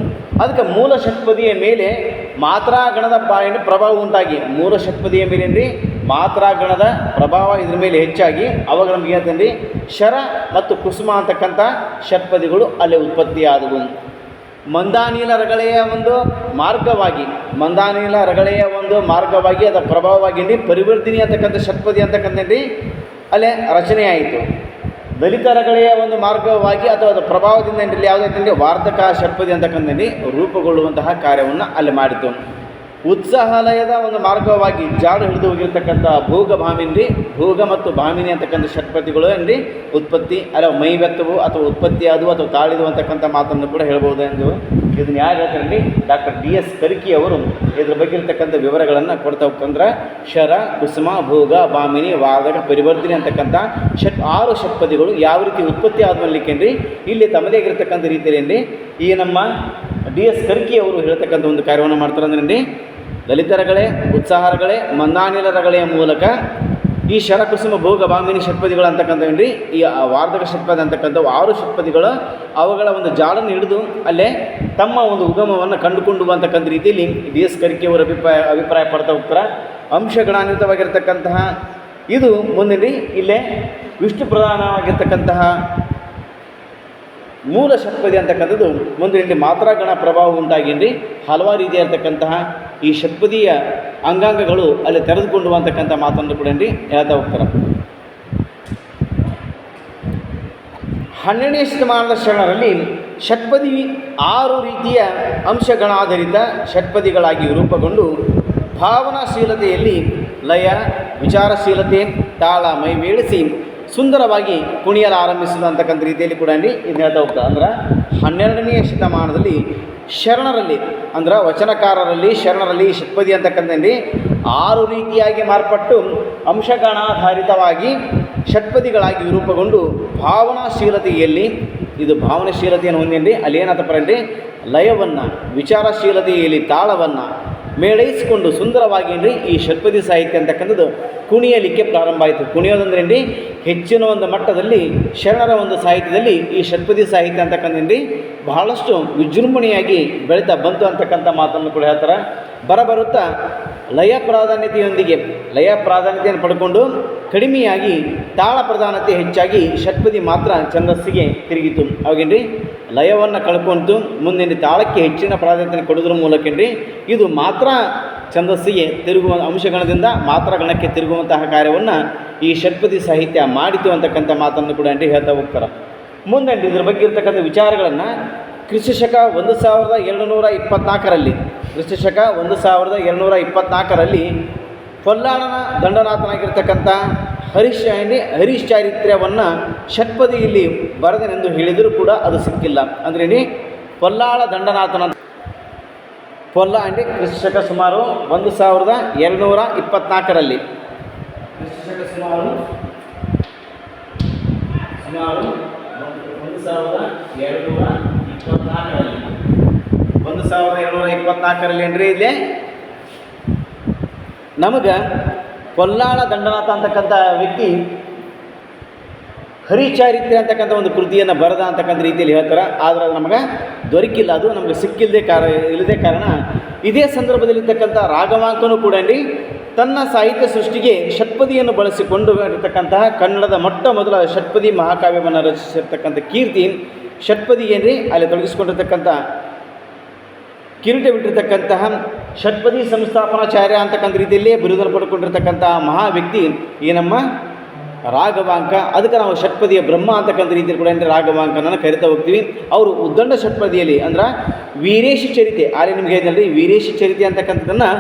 ಅದಕ್ಕೆ ಮೂಲ ಷಟ್ಪದಿಯ ಮೇಲೆ ಮಾತ್ರಾಗಣದ ಬಾಯಿನ ಪ್ರಭಾವ ಉಂಟಾಗಿ, ಮೂಲ ಷಟ್ಪದಿಯ ಮೇಲೇನ್ರಿ ಮಾತ್ರಾಗಣದ ಪ್ರಭಾವ ಇದ್ರ ಮೇಲೆ ಹೆಚ್ಚಾಗಿ, ಅವಾಗ ನಮ್ಗೆ ಏನಂತಂದ್ರೆ ಶರ ಮತ್ತು ಕುಸುಮ ಅಂತಕ್ಕಂಥ ಷಟ್ಪದಿಗಳು ಅಲ್ಲಿ ಉತ್ಪತ್ತಿಯಾದವು. ಮಂದಾನೀಲ ರಗಳೆಯ ಒಂದು ಮಾರ್ಗವಾಗಿ, ಮಂದಾನೀಲ ರಗಳೆಯ ಒಂದು ಮಾರ್ಗವಾಗಿ, ಅದರ ಪ್ರಭಾವವಾಗಿ ಪರಿವರ್ತಿನಿ ಅಂತಕ್ಕಂಥ ಷಟ್ಪದಿ ಅಂತಕ್ಕಂಥದ್ದು ಅಲ್ಲೇ ರಚನೆಯಾಯಿತು ದಲಿತ ರಗಳೆಯ ಒಂದು ಮಾರ್ಗವಾಗಿ ಅಥವಾ ಅದರ ಪ್ರಭಾವದಿಂದ ಏನಿಲ್ಲ ಯಾವುದೇ ವಾರ್ಧಕ ಷಟ್ಪದಿ ಅಂತಕ್ಕಂಥದ್ದು ರೂಪುಗೊಳ್ಳುವಂತಹ ಕಾರ್ಯವನ್ನು ಅಲ್ಲಿ ಮಾಡಿತು. ಉತ್ಸಾಹಾಲಯದ ಒಂದು ಮಾರ್ಗವಾಗಿ ಜಾಡು ಹಿಡಿದು ಹೋಗಿರ್ತಕ್ಕಂಥ ಭೋಗ ಭಾಮಿನ್ರಿ, ಭೋಗ ಮತ್ತು ಭಾಮಿನಿ ಅಂತಕ್ಕಂಥ ಷಟ್ಪದಿಗಳು ರೀ ಉತ್ಪತ್ತಿ ಅಲ್ಲ ಮೈವೆತ್ತವು ಅಥವಾ ಉತ್ಪತ್ತಿಯಾದವು ಅಥವಾ ತಾಳಿದು ಅಂತಕ್ಕಂಥ ಮಾತನ್ನು ಕೂಡ ಹೇಳ್ಬೋದು ಎಂದು ಇದನ್ನು ಯಾರು ಹೇಳ್ತಾರಲ್ಲಿ ಡಾಕ್ಟರ್ ಡಿ ಎಸ್ ಕರ್ಕಿ ಅವರು ಇದ್ರ ಬಗ್ಗೆ ಇರ್ತಕ್ಕಂಥ ವಿವರಗಳನ್ನು ಕೊಡ್ತಾ ಹೋಗ್ತಂದ್ರೆ, ಶರ, ಕುಸುಮ, ಭೋಗ, ಭಾಮಿನಿ, ವಾದಕ ಪರಿವರ್ತನೆ ಅಂತಕ್ಕಂಥ ಷಟ್, ಆರು ಷಟ್ಪದಿಗಳು ಯಾವ ರೀತಿ ಉತ್ಪತ್ತಿ ಆದ್ಮೇಲಿಕ್ಕೇನ್ರಿ? ಇಲ್ಲಿ ತಮ್ಮದೇ ಆಗಿರ್ತಕ್ಕಂಥ ರೀತಿಯಲ್ಲಿ ಈ ನಮ್ಮ ಡಿ ಎಸ್ ಕರ್ಕಿ ಅವರು ಹೇಳ್ತಕ್ಕಂಥ ಒಂದು ಕಾರ್ಯವನ್ನು ಮಾಡ್ತಾರೆ ಅಂದ್ರೆ ದಲಿತರಗಳೇ, ಉತ್ಸಾಹರಗಳೇ ಮಂದಾನಿಲರಗಳೆಯ ಮೂಲಕ ಈ ಶರಕುಸುಮ ಭೋಗ ಭಾಮಿನಿ ಷಟ್ಪದಿಗಳು ಅಂತಕ್ಕಂಥವೇನ್ರಿ ಈ ವಾರ್ಧಕ ಷಟ್ಪದಿ ಅಂತಕ್ಕಂಥವು ಆರು ಷಟ್ಪದಿಗಳು, ಅವುಗಳ ಒಂದು ಜಾಡನ್ನು ಹಿಡಿದು ಅಲ್ಲೇ ತಮ್ಮ ಒಂದು ಉಗಮವನ್ನು ಕಂಡುಕೊಂಡು ಅಂತಕ್ಕಂಥ ರೀತಿಯಲ್ಲಿ ಡಿ ಎಸ್ ಕರಿಕೆಯವರು ಅಭಿಪ್ರಾಯ ಅಭಿಪ್ರಾಯ ಪಡ್ತಾ ಹೋಗ್ತಾರೆ. ಅಂಶಗಣಾನ್ವಿತವಾಗಿರ್ತಕ್ಕಂತಹ ಇದು ಮುಂದಿನ ಇಲ್ಲೇ ವಿಷ್ಣು ಪ್ರಧಾನವಾಗಿರ್ತಕ್ಕಂತಹ ಮೂಲ ಷಟ್ಪದಿ ಅಂತಕ್ಕಂಥದ್ದು ಮುಂದಿನ ಇಲ್ಲಿ ಮಾತ್ರಾಗಣ ಪ್ರಭಾವ ಉಂಟಾಗಿನ್ರಿ. ಹಲವಾರು ರೀತಿಯಾಗಿರ್ತಕ್ಕಂತಹ ಈ ಷಟ್ಪದಿಯ ಅಂಗಾಂಗಗಳು ಅಲ್ಲಿ ತೆರೆದುಕೊಂಡು ಅಂತಕ್ಕಂಥ ಮಾತನ್ನು ಕೂಡ ಹೇಳ್ತಾ ಹೋಗ್ತಾರೆ. ಹನ್ನೆರಡನೇ ಶತಮಾನದ ಶರಣರಲ್ಲಿ ಷಟ್ಪದಿ ಆರು ರೀತಿಯ ಅಂಶಗಳಾಧಾರಿತ ಷಟ್ಪದಿಗಳಾಗಿ ರೂಪುಗೊಂಡು ಭಾವನಾಶೀಲತೆಯಲ್ಲಿ ಲಯ, ವಿಚಾರಶೀಲತೆ, ತಾಳ ಮೈವೇಳಿಸಿ ಸುಂದರವಾಗಿ ಕುಣಿಯಲು ಆರಂಭಿಸಿದಂತಕ್ಕಂಥ ರೀತಿಯಲ್ಲಿ ಕೂಡ ಇದು ಹೇಳ್ತಾ ಹೋಗ್ತದೆ ಅಂದ್ರೆ ಹನ್ನೆರಡನೆಯ ಶತಮಾನದಲ್ಲಿ ಶರಣರಲ್ಲಿ ಅಂದ್ರೆ ವಚನಕಾರರಲ್ಲಿ ಶರಣರಲ್ಲಿ ಷಟ್ಪದಿ ಅಂತಕ್ಕಂಥಲ್ಲಿ ಆರು ರೀತಿಯಾಗಿ ಮಾರ್ಪಟ್ಟು ಅಂಶಗಣಾಧಾರಿತವಾಗಿ ಷಟ್ಪದಿಗಳಾಗಿ ರೂಪುಗೊಂಡು ಭಾವನಾಶೀಲತೆಯಲ್ಲಿ, ಇದು ಭಾವನಾಶೀಲತೆಯನ್ನು ಹೊಂದೇನ್ರಿ ಅಲ್ಲಿ ಏನಾತಪ್ಪ ಅಂದ್ರೆ ಲಯವನ್ನು, ವಿಚಾರಶೀಲತೆಯಲ್ಲಿ, ತಾಳವನ್ನು ಮೇಳೈಸಿಕೊಂಡು ಸುಂದರವಾಗಿ ಏನ್ರಿ ಈ ಷಟ್ಪದಿ ಸಾಹಿತ್ಯ ಅಂತಕ್ಕಂಥದ್ದು ಕುಣಿಯಲಿಕ್ಕೆ ಪ್ರಾರಂಭ ಆಯಿತು. ಕುಣಿಯೋದಂದ್ರೆ ಏನ್ರಿ ಹೆಚ್ಚಿನ ಒಂದು ಮಟ್ಟದಲ್ಲಿ ಶರಣರ ಒಂದು ಸಾಹಿತ್ಯದಲ್ಲಿ ಈ ಷಟ್ಪದಿ ಸಾಹಿತ್ಯ ಅಂತಕ್ಕಂಥೇನ್ರಿ ಬಹಳಷ್ಟು ವಿಜೃಂಭಣೆಯಾಗಿ ಬೆಳೀತಾ ಬಂತು ಅಂತಕ್ಕಂಥ ಮಾತನ್ನು ಕೂಡ ಹೇಳ್ತಾರೆ. ಬರಬರುತ್ತಾ ಲಯ ಪ್ರಾಧಾನ್ಯತೆಯೊಂದಿಗೆ, ಲಯ ಪ್ರಾಧಾನ್ಯತೆಯನ್ನು ಪಡ್ಕೊಂಡು ಕಡಿಮೆಯಾಗಿ ತಾಳ ಪ್ರಧಾನತೆ ಹೆಚ್ಚಾಗಿ ಷಟ್ಪದಿ ಮಾತ್ರ ಛಂದಸ್ಸಿಗೆ ತಿರುಗಿತು. ಅವಾಗೇನ್ರಿ ಲಯವನ್ನು ಕಳ್ಕೊಂತು, ಮುಂದಿನ ತಾಳಕ್ಕೆ ಹೆಚ್ಚಿನ ಪ್ರಾಧಾನ್ಯತೆ ಕೊಡೋದ್ರ ಮೂಲಕೇನ್ರಿ? ಇದು ಮಾತ್ರ ಛಂದಸ್ಸಿಗೆ ತಿರುಗುವ ಅಂಶಗಣದಿಂದ ಮಾತ್ರ ಗಣಕ್ಕೆ ತಿರುಗುವಂತಹ ಕಾರ್ಯವನ್ನು ಈ ಷಟ್ಪದಿ ಸಾಹಿತ್ಯ ಮಾಡಿತು ಅಂತಕ್ಕಂಥ ಮಾತನ್ನು ಕೂಡ ಏನ್ರಿ ಹೇಳ್ತಾ ಹೋಗ್ತಾರೆ. ಮುಂದೆ ಇದ್ರ ಬಗ್ಗೆ ಇರ್ತಕ್ಕಂಥ ವಿಚಾರಗಳನ್ನು ಕ್ರಿಸ್ತಶಕ ಒಂದು ಸಾವಿರದ ಏಳುನೂರ ಇಪ್ಪತ್ನಾಲ್ಕರಲ್ಲಿ ಕ್ರಿಸ್ತಶಕ ಒಂದು ಸಾವಿರದ ಎರಡುನೂರ ಇಪ್ಪತ್ನಾಲ್ಕರಲ್ಲಿ ಕೊಲ್ಲಾಳನ ದಂಡನಾಥನಾಗಿರ್ತಕ್ಕಂಥ ಹರಿಶಾಯಿನಿ ಹರಿಶ್ಚಾರಿತ್ರ್ಯವನ್ನು ಹರೀಶ್ ಚಾರಿತ್ರ್ಯವನ್ನು ಷಟ್ಪದಿಯಲ್ಲಿ ಬರೆದನೆಂದು ಹೇಳಿದರೂ ಕೂಡ ಅದು ಸಿಕ್ಕಿಲ್ಲ. ಅಂದ್ರೇನಿ ಕೊಲ್ಲಾಳ ದಂಡನಾಥನ ಪೊಲ್ಲ ಅಂಡಿ ಕ್ರಿಸ್ತಶಕ ಸುಮಾರು ಒಂದು ಸಾವಿರದ ಎರಡುನೂರ ಇಪ್ಪತ್ನಾಲ್ಕರಲ್ಲಿ. ಕ್ರಿಸ್ತಶಕ ಸುಮಾರು ಸುಮಾರು ಒಂದು- ಸಾವಿರದ ಎರಡುನೂರ ಇಪ್ಪತ್ನಾಲ್ಕರಲ್ಲಿ. ಒಂದು ಸಾವಿರದ ಏಳುನೂರ ಇಪ್ಪತ್ನಾಲ್ಕರಲ್ಲಿ ಏನ್ರಿ ಇಲ್ಲಿ? ನಮಗೆ ಕೊಲ್ಲಾಳ ದಂಡನಾಥ ಅಂತಕ್ಕಂಥ ವ್ಯಕ್ತಿ ಹರಿಚಾರಿತ್ರ್ಯ ಅಂತಕ್ಕಂಥ ಒಂದು ಕೃತಿಯನ್ನು ಬರೆದ ಅಂತಕ್ಕಂಥ ರೀತಿಯಲ್ಲಿ ಹೇಳ್ತಾರೆ. ಆದರೆ ಅದು ನಮಗೆ ದೊರಕಿಲ್ಲ, ಅದು ನಮಗೆ ಸಿಕ್ಕಿಲ್ಲದೆ ಕಾರ, ಇಲ್ಲದೆ ಕಾರಣ. ಇದೇ ಸಂದರ್ಭದಲ್ಲಿರ್ತಕ್ಕಂಥ ರಾಘವಾಂಕನು ಕೂಡ ತನ್ನ ಸಾಹಿತ್ಯ ಸೃಷ್ಟಿಗೆ ಷಟ್ಪದಿಯನ್ನು ಬಳಸಿಕೊಂಡು ಇರತಕ್ಕಂತಹ ಕನ್ನಡದ ಮೊಟ್ಟ ಮೊದಲ ಷಟ್ಪದಿ ಮಹಾಕಾವ್ಯವನ್ನು ರಚಿಸಿರ್ತಕ್ಕಂಥ ಕೀರ್ತಿ ಷಟ್ಪದಿ ಏನ್ರಿ? ಅಲ್ಲಿ ತೊಡಗಿಸ್ಕೊಂಡಿರ್ತಕ್ಕಂಥ ಕಿರೀಟ ಬಿಟ್ಟಿರ್ತಕ್ಕಂತಹ ಷಟ್ಪದಿ ಸಂಸ್ಥಾಪನಾಚಾರ್ಯ ಅಂತಕ್ಕಂಥ ರೀತಿಯಲ್ಲೇ ಬಿರುದನ್ನು ಪಡ್ಕೊಂಡಿರ್ತಕ್ಕಂತಹ ಮಹಾ ವ್ಯಕ್ತಿ ಈ ನಮ್ಮ ರಾಘವಾಂಕ. ಅದಕ್ಕೆ ನಾವು ಷಟ್ಪದಿಯ ಬ್ರಹ್ಮ ಅಂತಕ್ಕಂಥ ರೀತಿಯಲ್ಲಿ ಕೂಡ ಅಂದರೆ ರಾಘವಾಂಕನನ್ನು ಕರಿತಾ ಹೋಗ್ತೀವಿ. ಅವರು ಉದ್ದಂಡ ಷಟ್ಪದಿಯಲ್ಲಿ ಅಂದ್ರೆ ವೀರೇಶ ಚರಿತೆ. ಆಲೆ ನಿಮ್ಗೆ ಹೇಳಿದ್ರೆ ವೀರೇಶ ಚರಿತೆ ಅಂತಕ್ಕಂಥದ್ದನ್ನು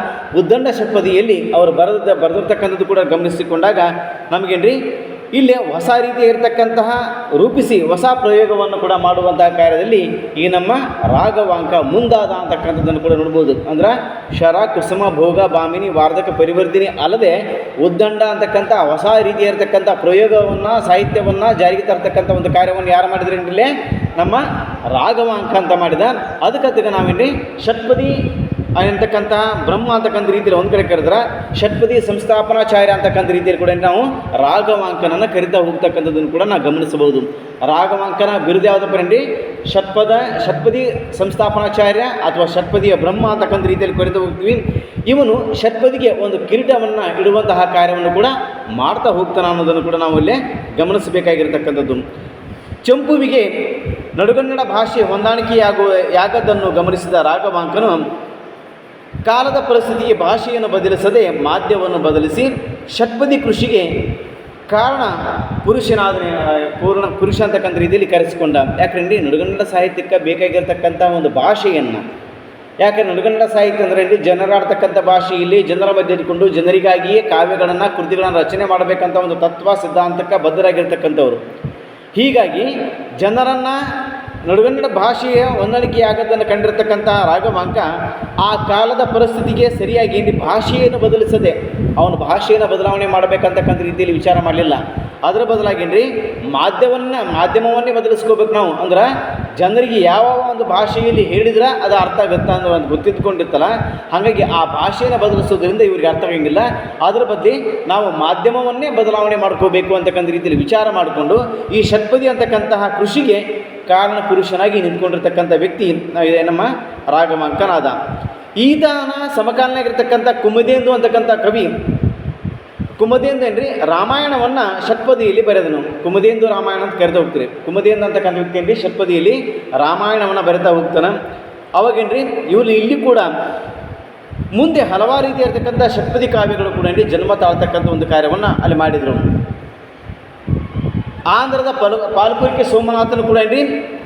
ಉದ್ದಂಡ ಷಟ್ಪದಿಯಲ್ಲಿ ಅವರು ಬರೆದ ಬರೆದಿರ್ತಕ್ಕಂಥದ್ದು ಕೂಡ ಗಮನಿಸಿಕೊಂಡಾಗ ನಮಗೇನ್ರಿ ಇಲ್ಲಿ ಹೊಸ ರೀತಿಯಾಗಿರ್ತಕ್ಕಂತಹ ರೂಪಿಸಿ ಹೊಸ ಪ್ರಯೋಗವನ್ನು ಕೂಡ ಮಾಡುವಂತಹ ಕಾರ್ಯದಲ್ಲಿ ಈ ನಮ್ಮ ರಾಗವಾಂಕ ಮುಂದಾದ ಅಂತಕ್ಕಂಥದ್ದನ್ನು ಕೂಡ ನೋಡ್ಬೋದು. ಅಂದ್ರೆ ಶರ, ಕುಸುಮ, ಭೋಗ, ಬಾಮಿನಿ, ವಾರ್ಧಕ ಪರಿವರ್ತಿನಿ ಅಲ್ಲದೆ ಉದ್ದಂಡ ಅಂತಕ್ಕಂಥ ಹೊಸ ರೀತಿಯಾಗಿರ್ತಕ್ಕಂಥ ಪ್ರಯೋಗವನ್ನು, ಸಾಹಿತ್ಯವನ್ನು ಜಾರಿಗೆ ತರ್ತಕ್ಕಂಥ ಒಂದು ಕಾರ್ಯವನ್ನು ಯಾರು ಮಾಡಿದ್ರೆ ನಮ್ಮ ರಾಘವಾಂಕ ಅಂತ ಮಾಡಿದ. ಅದಕ್ಕೆ ನಾವೇನ್ರಿ ಷಟ್ಪದಿ ಅಂತಕ್ಕಂಥ ಬ್ರಹ್ಮ ಅಂತಕ್ಕಂಥ ರೀತಿಯಲ್ಲಿ ಒಂದು ಕಡೆ ಕರೆದ್ರೆ, ಷಟ್ಪದಿ ಸಂಸ್ಥಾಪನಾಚಾರ್ಯ ಅಂತಕ್ಕಂಥ ರೀತಿಯಲ್ಲಿ ಕೂಡ ನಾವು ರಾಘವಾಂಕನನ್ನು ಕರಿತಾ ಹೋಗ್ತಕ್ಕಂಥದ್ದನ್ನು ಕೂಡ ನಾವು ಗಮನಿಸಬಹುದು. ರಾಘವಾಂಕನ ಬಿರುದು ಯಾವುದಪ್ಪ ರೀ ಷಟ್ಪದ, ಷಟ್ಪದಿ ಸಂಸ್ಥಾಪನಾಚಾರ್ಯ ಅಥವಾ ಷಟ್ಪದಿಯ ಬ್ರಹ್ಮ ಅಂತಕ್ಕಂಥ ರೀತಿಯಲ್ಲಿ ಕರಿತಾ ಹೋಗ್ತೀವಿ. ಇವನು ಷಟ್ಪದಿಗೆ ಒಂದು ಕಿರೀಟವನ್ನು ಇಡುವಂತಹ ಕಾರ್ಯವನ್ನು ಕೂಡ ಮಾಡ್ತಾ ಹೋಗ್ತಾನೆ ಅನ್ನೋದನ್ನು ಕೂಡ ನಾವು ಇಲ್ಲಿ ಗಮನಿಸಬೇಕಾಗಿರ್ತಕ್ಕಂಥದ್ದು. ಚಂಪುವಿಗೆ ನಡುಗನ್ನಡ ಭಾಷೆ ಹೊಂದಾಣಿಕೆಯಾಗುವ ಯಾಗದನ್ನು ಗಮನಿಸಿದ ರಾಘವಾಂಕನು ಕಾಲದ ಪರಿಸ್ಥಿತಿಗೆ ಭಾಷೆಯನ್ನು ಬದಲಿಸದೆ ಮಾಧ್ಯಮವನ್ನು ಬದಲಿಸಿ ಷಟ್ಪದಿ ಕೃಷಿಗೆ ಕಾರಣ ಪುರುಷನಾದ ಪೂರ್ಣ ಪುರುಷ ಅಂತಕ್ಕಂಥ ರೀತಿಯಲ್ಲಿ ಕರೆಸಿಕೊಂಡ. ಯಾಕಂದ್ರೆ ನಡುಗನ್ನಡ ಸಾಹಿತ್ಯಕ್ಕೆ ಬೇಕಾಗಿರ್ತಕ್ಕಂಥ ಒಂದು ಭಾಷೆಯನ್ನು. ಯಾಕೆ ನಡುಗನ್ನಡ ಸಾಹಿತ್ಯ ಅಂದರೆ ಇಲ್ಲಿ ಜನರಾಡ್ತಕ್ಕಂಥ ಭಾಷೆಯಲ್ಲಿ ಜನರ ಮಧ್ಯೆ ಜನರಿಗಾಗಿಯೇ ಕಾವ್ಯಗಳನ್ನು, ಕೃತಿಗಳನ್ನು ರಚನೆ ಮಾಡಬೇಕಂತ ಒಂದು ತತ್ವ, ಸಿದ್ಧಾಂತಕ್ಕೆ ಬದ್ಧರಾಗಿರ್ತಕ್ಕಂಥವ್ರು. ಹೀಗಾಗಿ ಜನರನ್ನು ನಡುಗನ್ನಡ ಭಾಷೆಯ ಹೊಂದಾಣಿಕೆಯಾಗದನ್ನು ಕಂಡಿರ್ತಕ್ಕಂಥ ರಾಘವಾಂಕ ಆ ಕಾಲದ ಪರಿಸ್ಥಿತಿಗೆ ಸರಿಯಾಗಿ ಭಾಷೆಯನ್ನು ಬದಲಿಸದೆ ಅವನು ಭಾಷೆಯನ್ನು ಬದಲಾವಣೆ ಮಾಡಬೇಕಂತಕ್ಕಂಥ ರೀತಿಯಲ್ಲಿ ವಿಚಾರ ಮಾಡಲಿಲ್ಲ. ಅದರ ಬದಲಾಗಿನ್ರಿ ಮಾಧ್ಯಮವನ್ನು, ಮಾಧ್ಯಮವನ್ನೇ ಬದಲಿಸ್ಕೋಬೇಕು ನಾವು. ಅಂದ್ರೆ ಜನರಿಗೆ ಯಾವ ಒಂದು ಭಾಷೆಯಲ್ಲಿ ಹೇಳಿದ್ರೆ ಅದು ಅರ್ಥ ಆಗುತ್ತೆ ಅನ್ನೋ ಒಂದು ಗೊತ್ತಿದ್ಕೊಂಡಿತ್ತಲ್ಲ, ಹಾಗಾಗಿ ಆ ಭಾಷೆಯನ್ನು ಬದಲಿಸೋದ್ರಿಂದ ಇವ್ರಿಗೆ ಅರ್ಥ ಆಗಂಗಿಲ್ಲ. ಅದರ ಬದಲಿ ನಾವು ಮಾಧ್ಯಮವನ್ನೇ ಬದಲಾವಣೆ ಮಾಡ್ಕೋಬೇಕು ಅಂತಕ್ಕಂಥ ರೀತಿಯಲ್ಲಿ ವಿಚಾರ ಮಾಡಿಕೊಂಡು ಈ ಷಟ್ಪದಿ ಅಂತಕ್ಕಂತಹ ಕೃಷಿಗೆ ಕಾರಣ ಪುರುಷನಾಗಿ ನಿಂತ್ಕೊಂಡಿರ್ತಕ್ಕಂಥ ವ್ಯಕ್ತಿ ನಮ್ಮ ರಾಘವಾಂಕನಾದ. ಈತನ ಸಮಕಾಲನಾಗಿರ್ತಕ್ಕಂಥ ಕುಮದೇಂದು ಅಂತಕ್ಕಂಥ ಕವಿ. ಕುಮದೇಂದು ಏನ್ರಿ? ರಾಮಾಯಣವನ್ನು ಷಟ್ಪದಿಯಲ್ಲಿ ಬರೆದನು. ಕುಮದೇಂದು ರಾಮಾಯಣ ಅಂತ ಕರೆದು ಹೋಗ್ತೀರಿ. ಕುಮದೇಂದು ಅಂತಕ್ಕಂಥ ವ್ಯಕ್ತಿ ಏನ್ರಿ? ಷಟ್ಪದಿಯಲ್ಲಿ ರಾಮಾಯಣವನ್ನು ಬರೆತಾ ಹೋಗ್ತಾನೆ. ಅವಾಗೇನ್ರಿ ಇವನು ಇಲ್ಲಿ ಕೂಡ ಮುಂದೆ ಹಲವಾರು ರೀತಿಯಾಗಿರ್ತಕ್ಕಂಥ ಷಟ್ಪದಿ ಕಾವ್ಯಗಳು ಕೂಡ ಜನ್ಮ ತಾಳ್ತಕ್ಕಂಥ ಒಂದು ಕಾರ್ಯವನ್ನು ಅಲ್ಲಿ ಮಾಡಿದರು. ಆಂಧ್ರದ ಪಲು ಪಾಲ್ಪುರಿಕೆ ಸೋಮನಾಥನು ಕೂಡ ಏನ್ರಿ?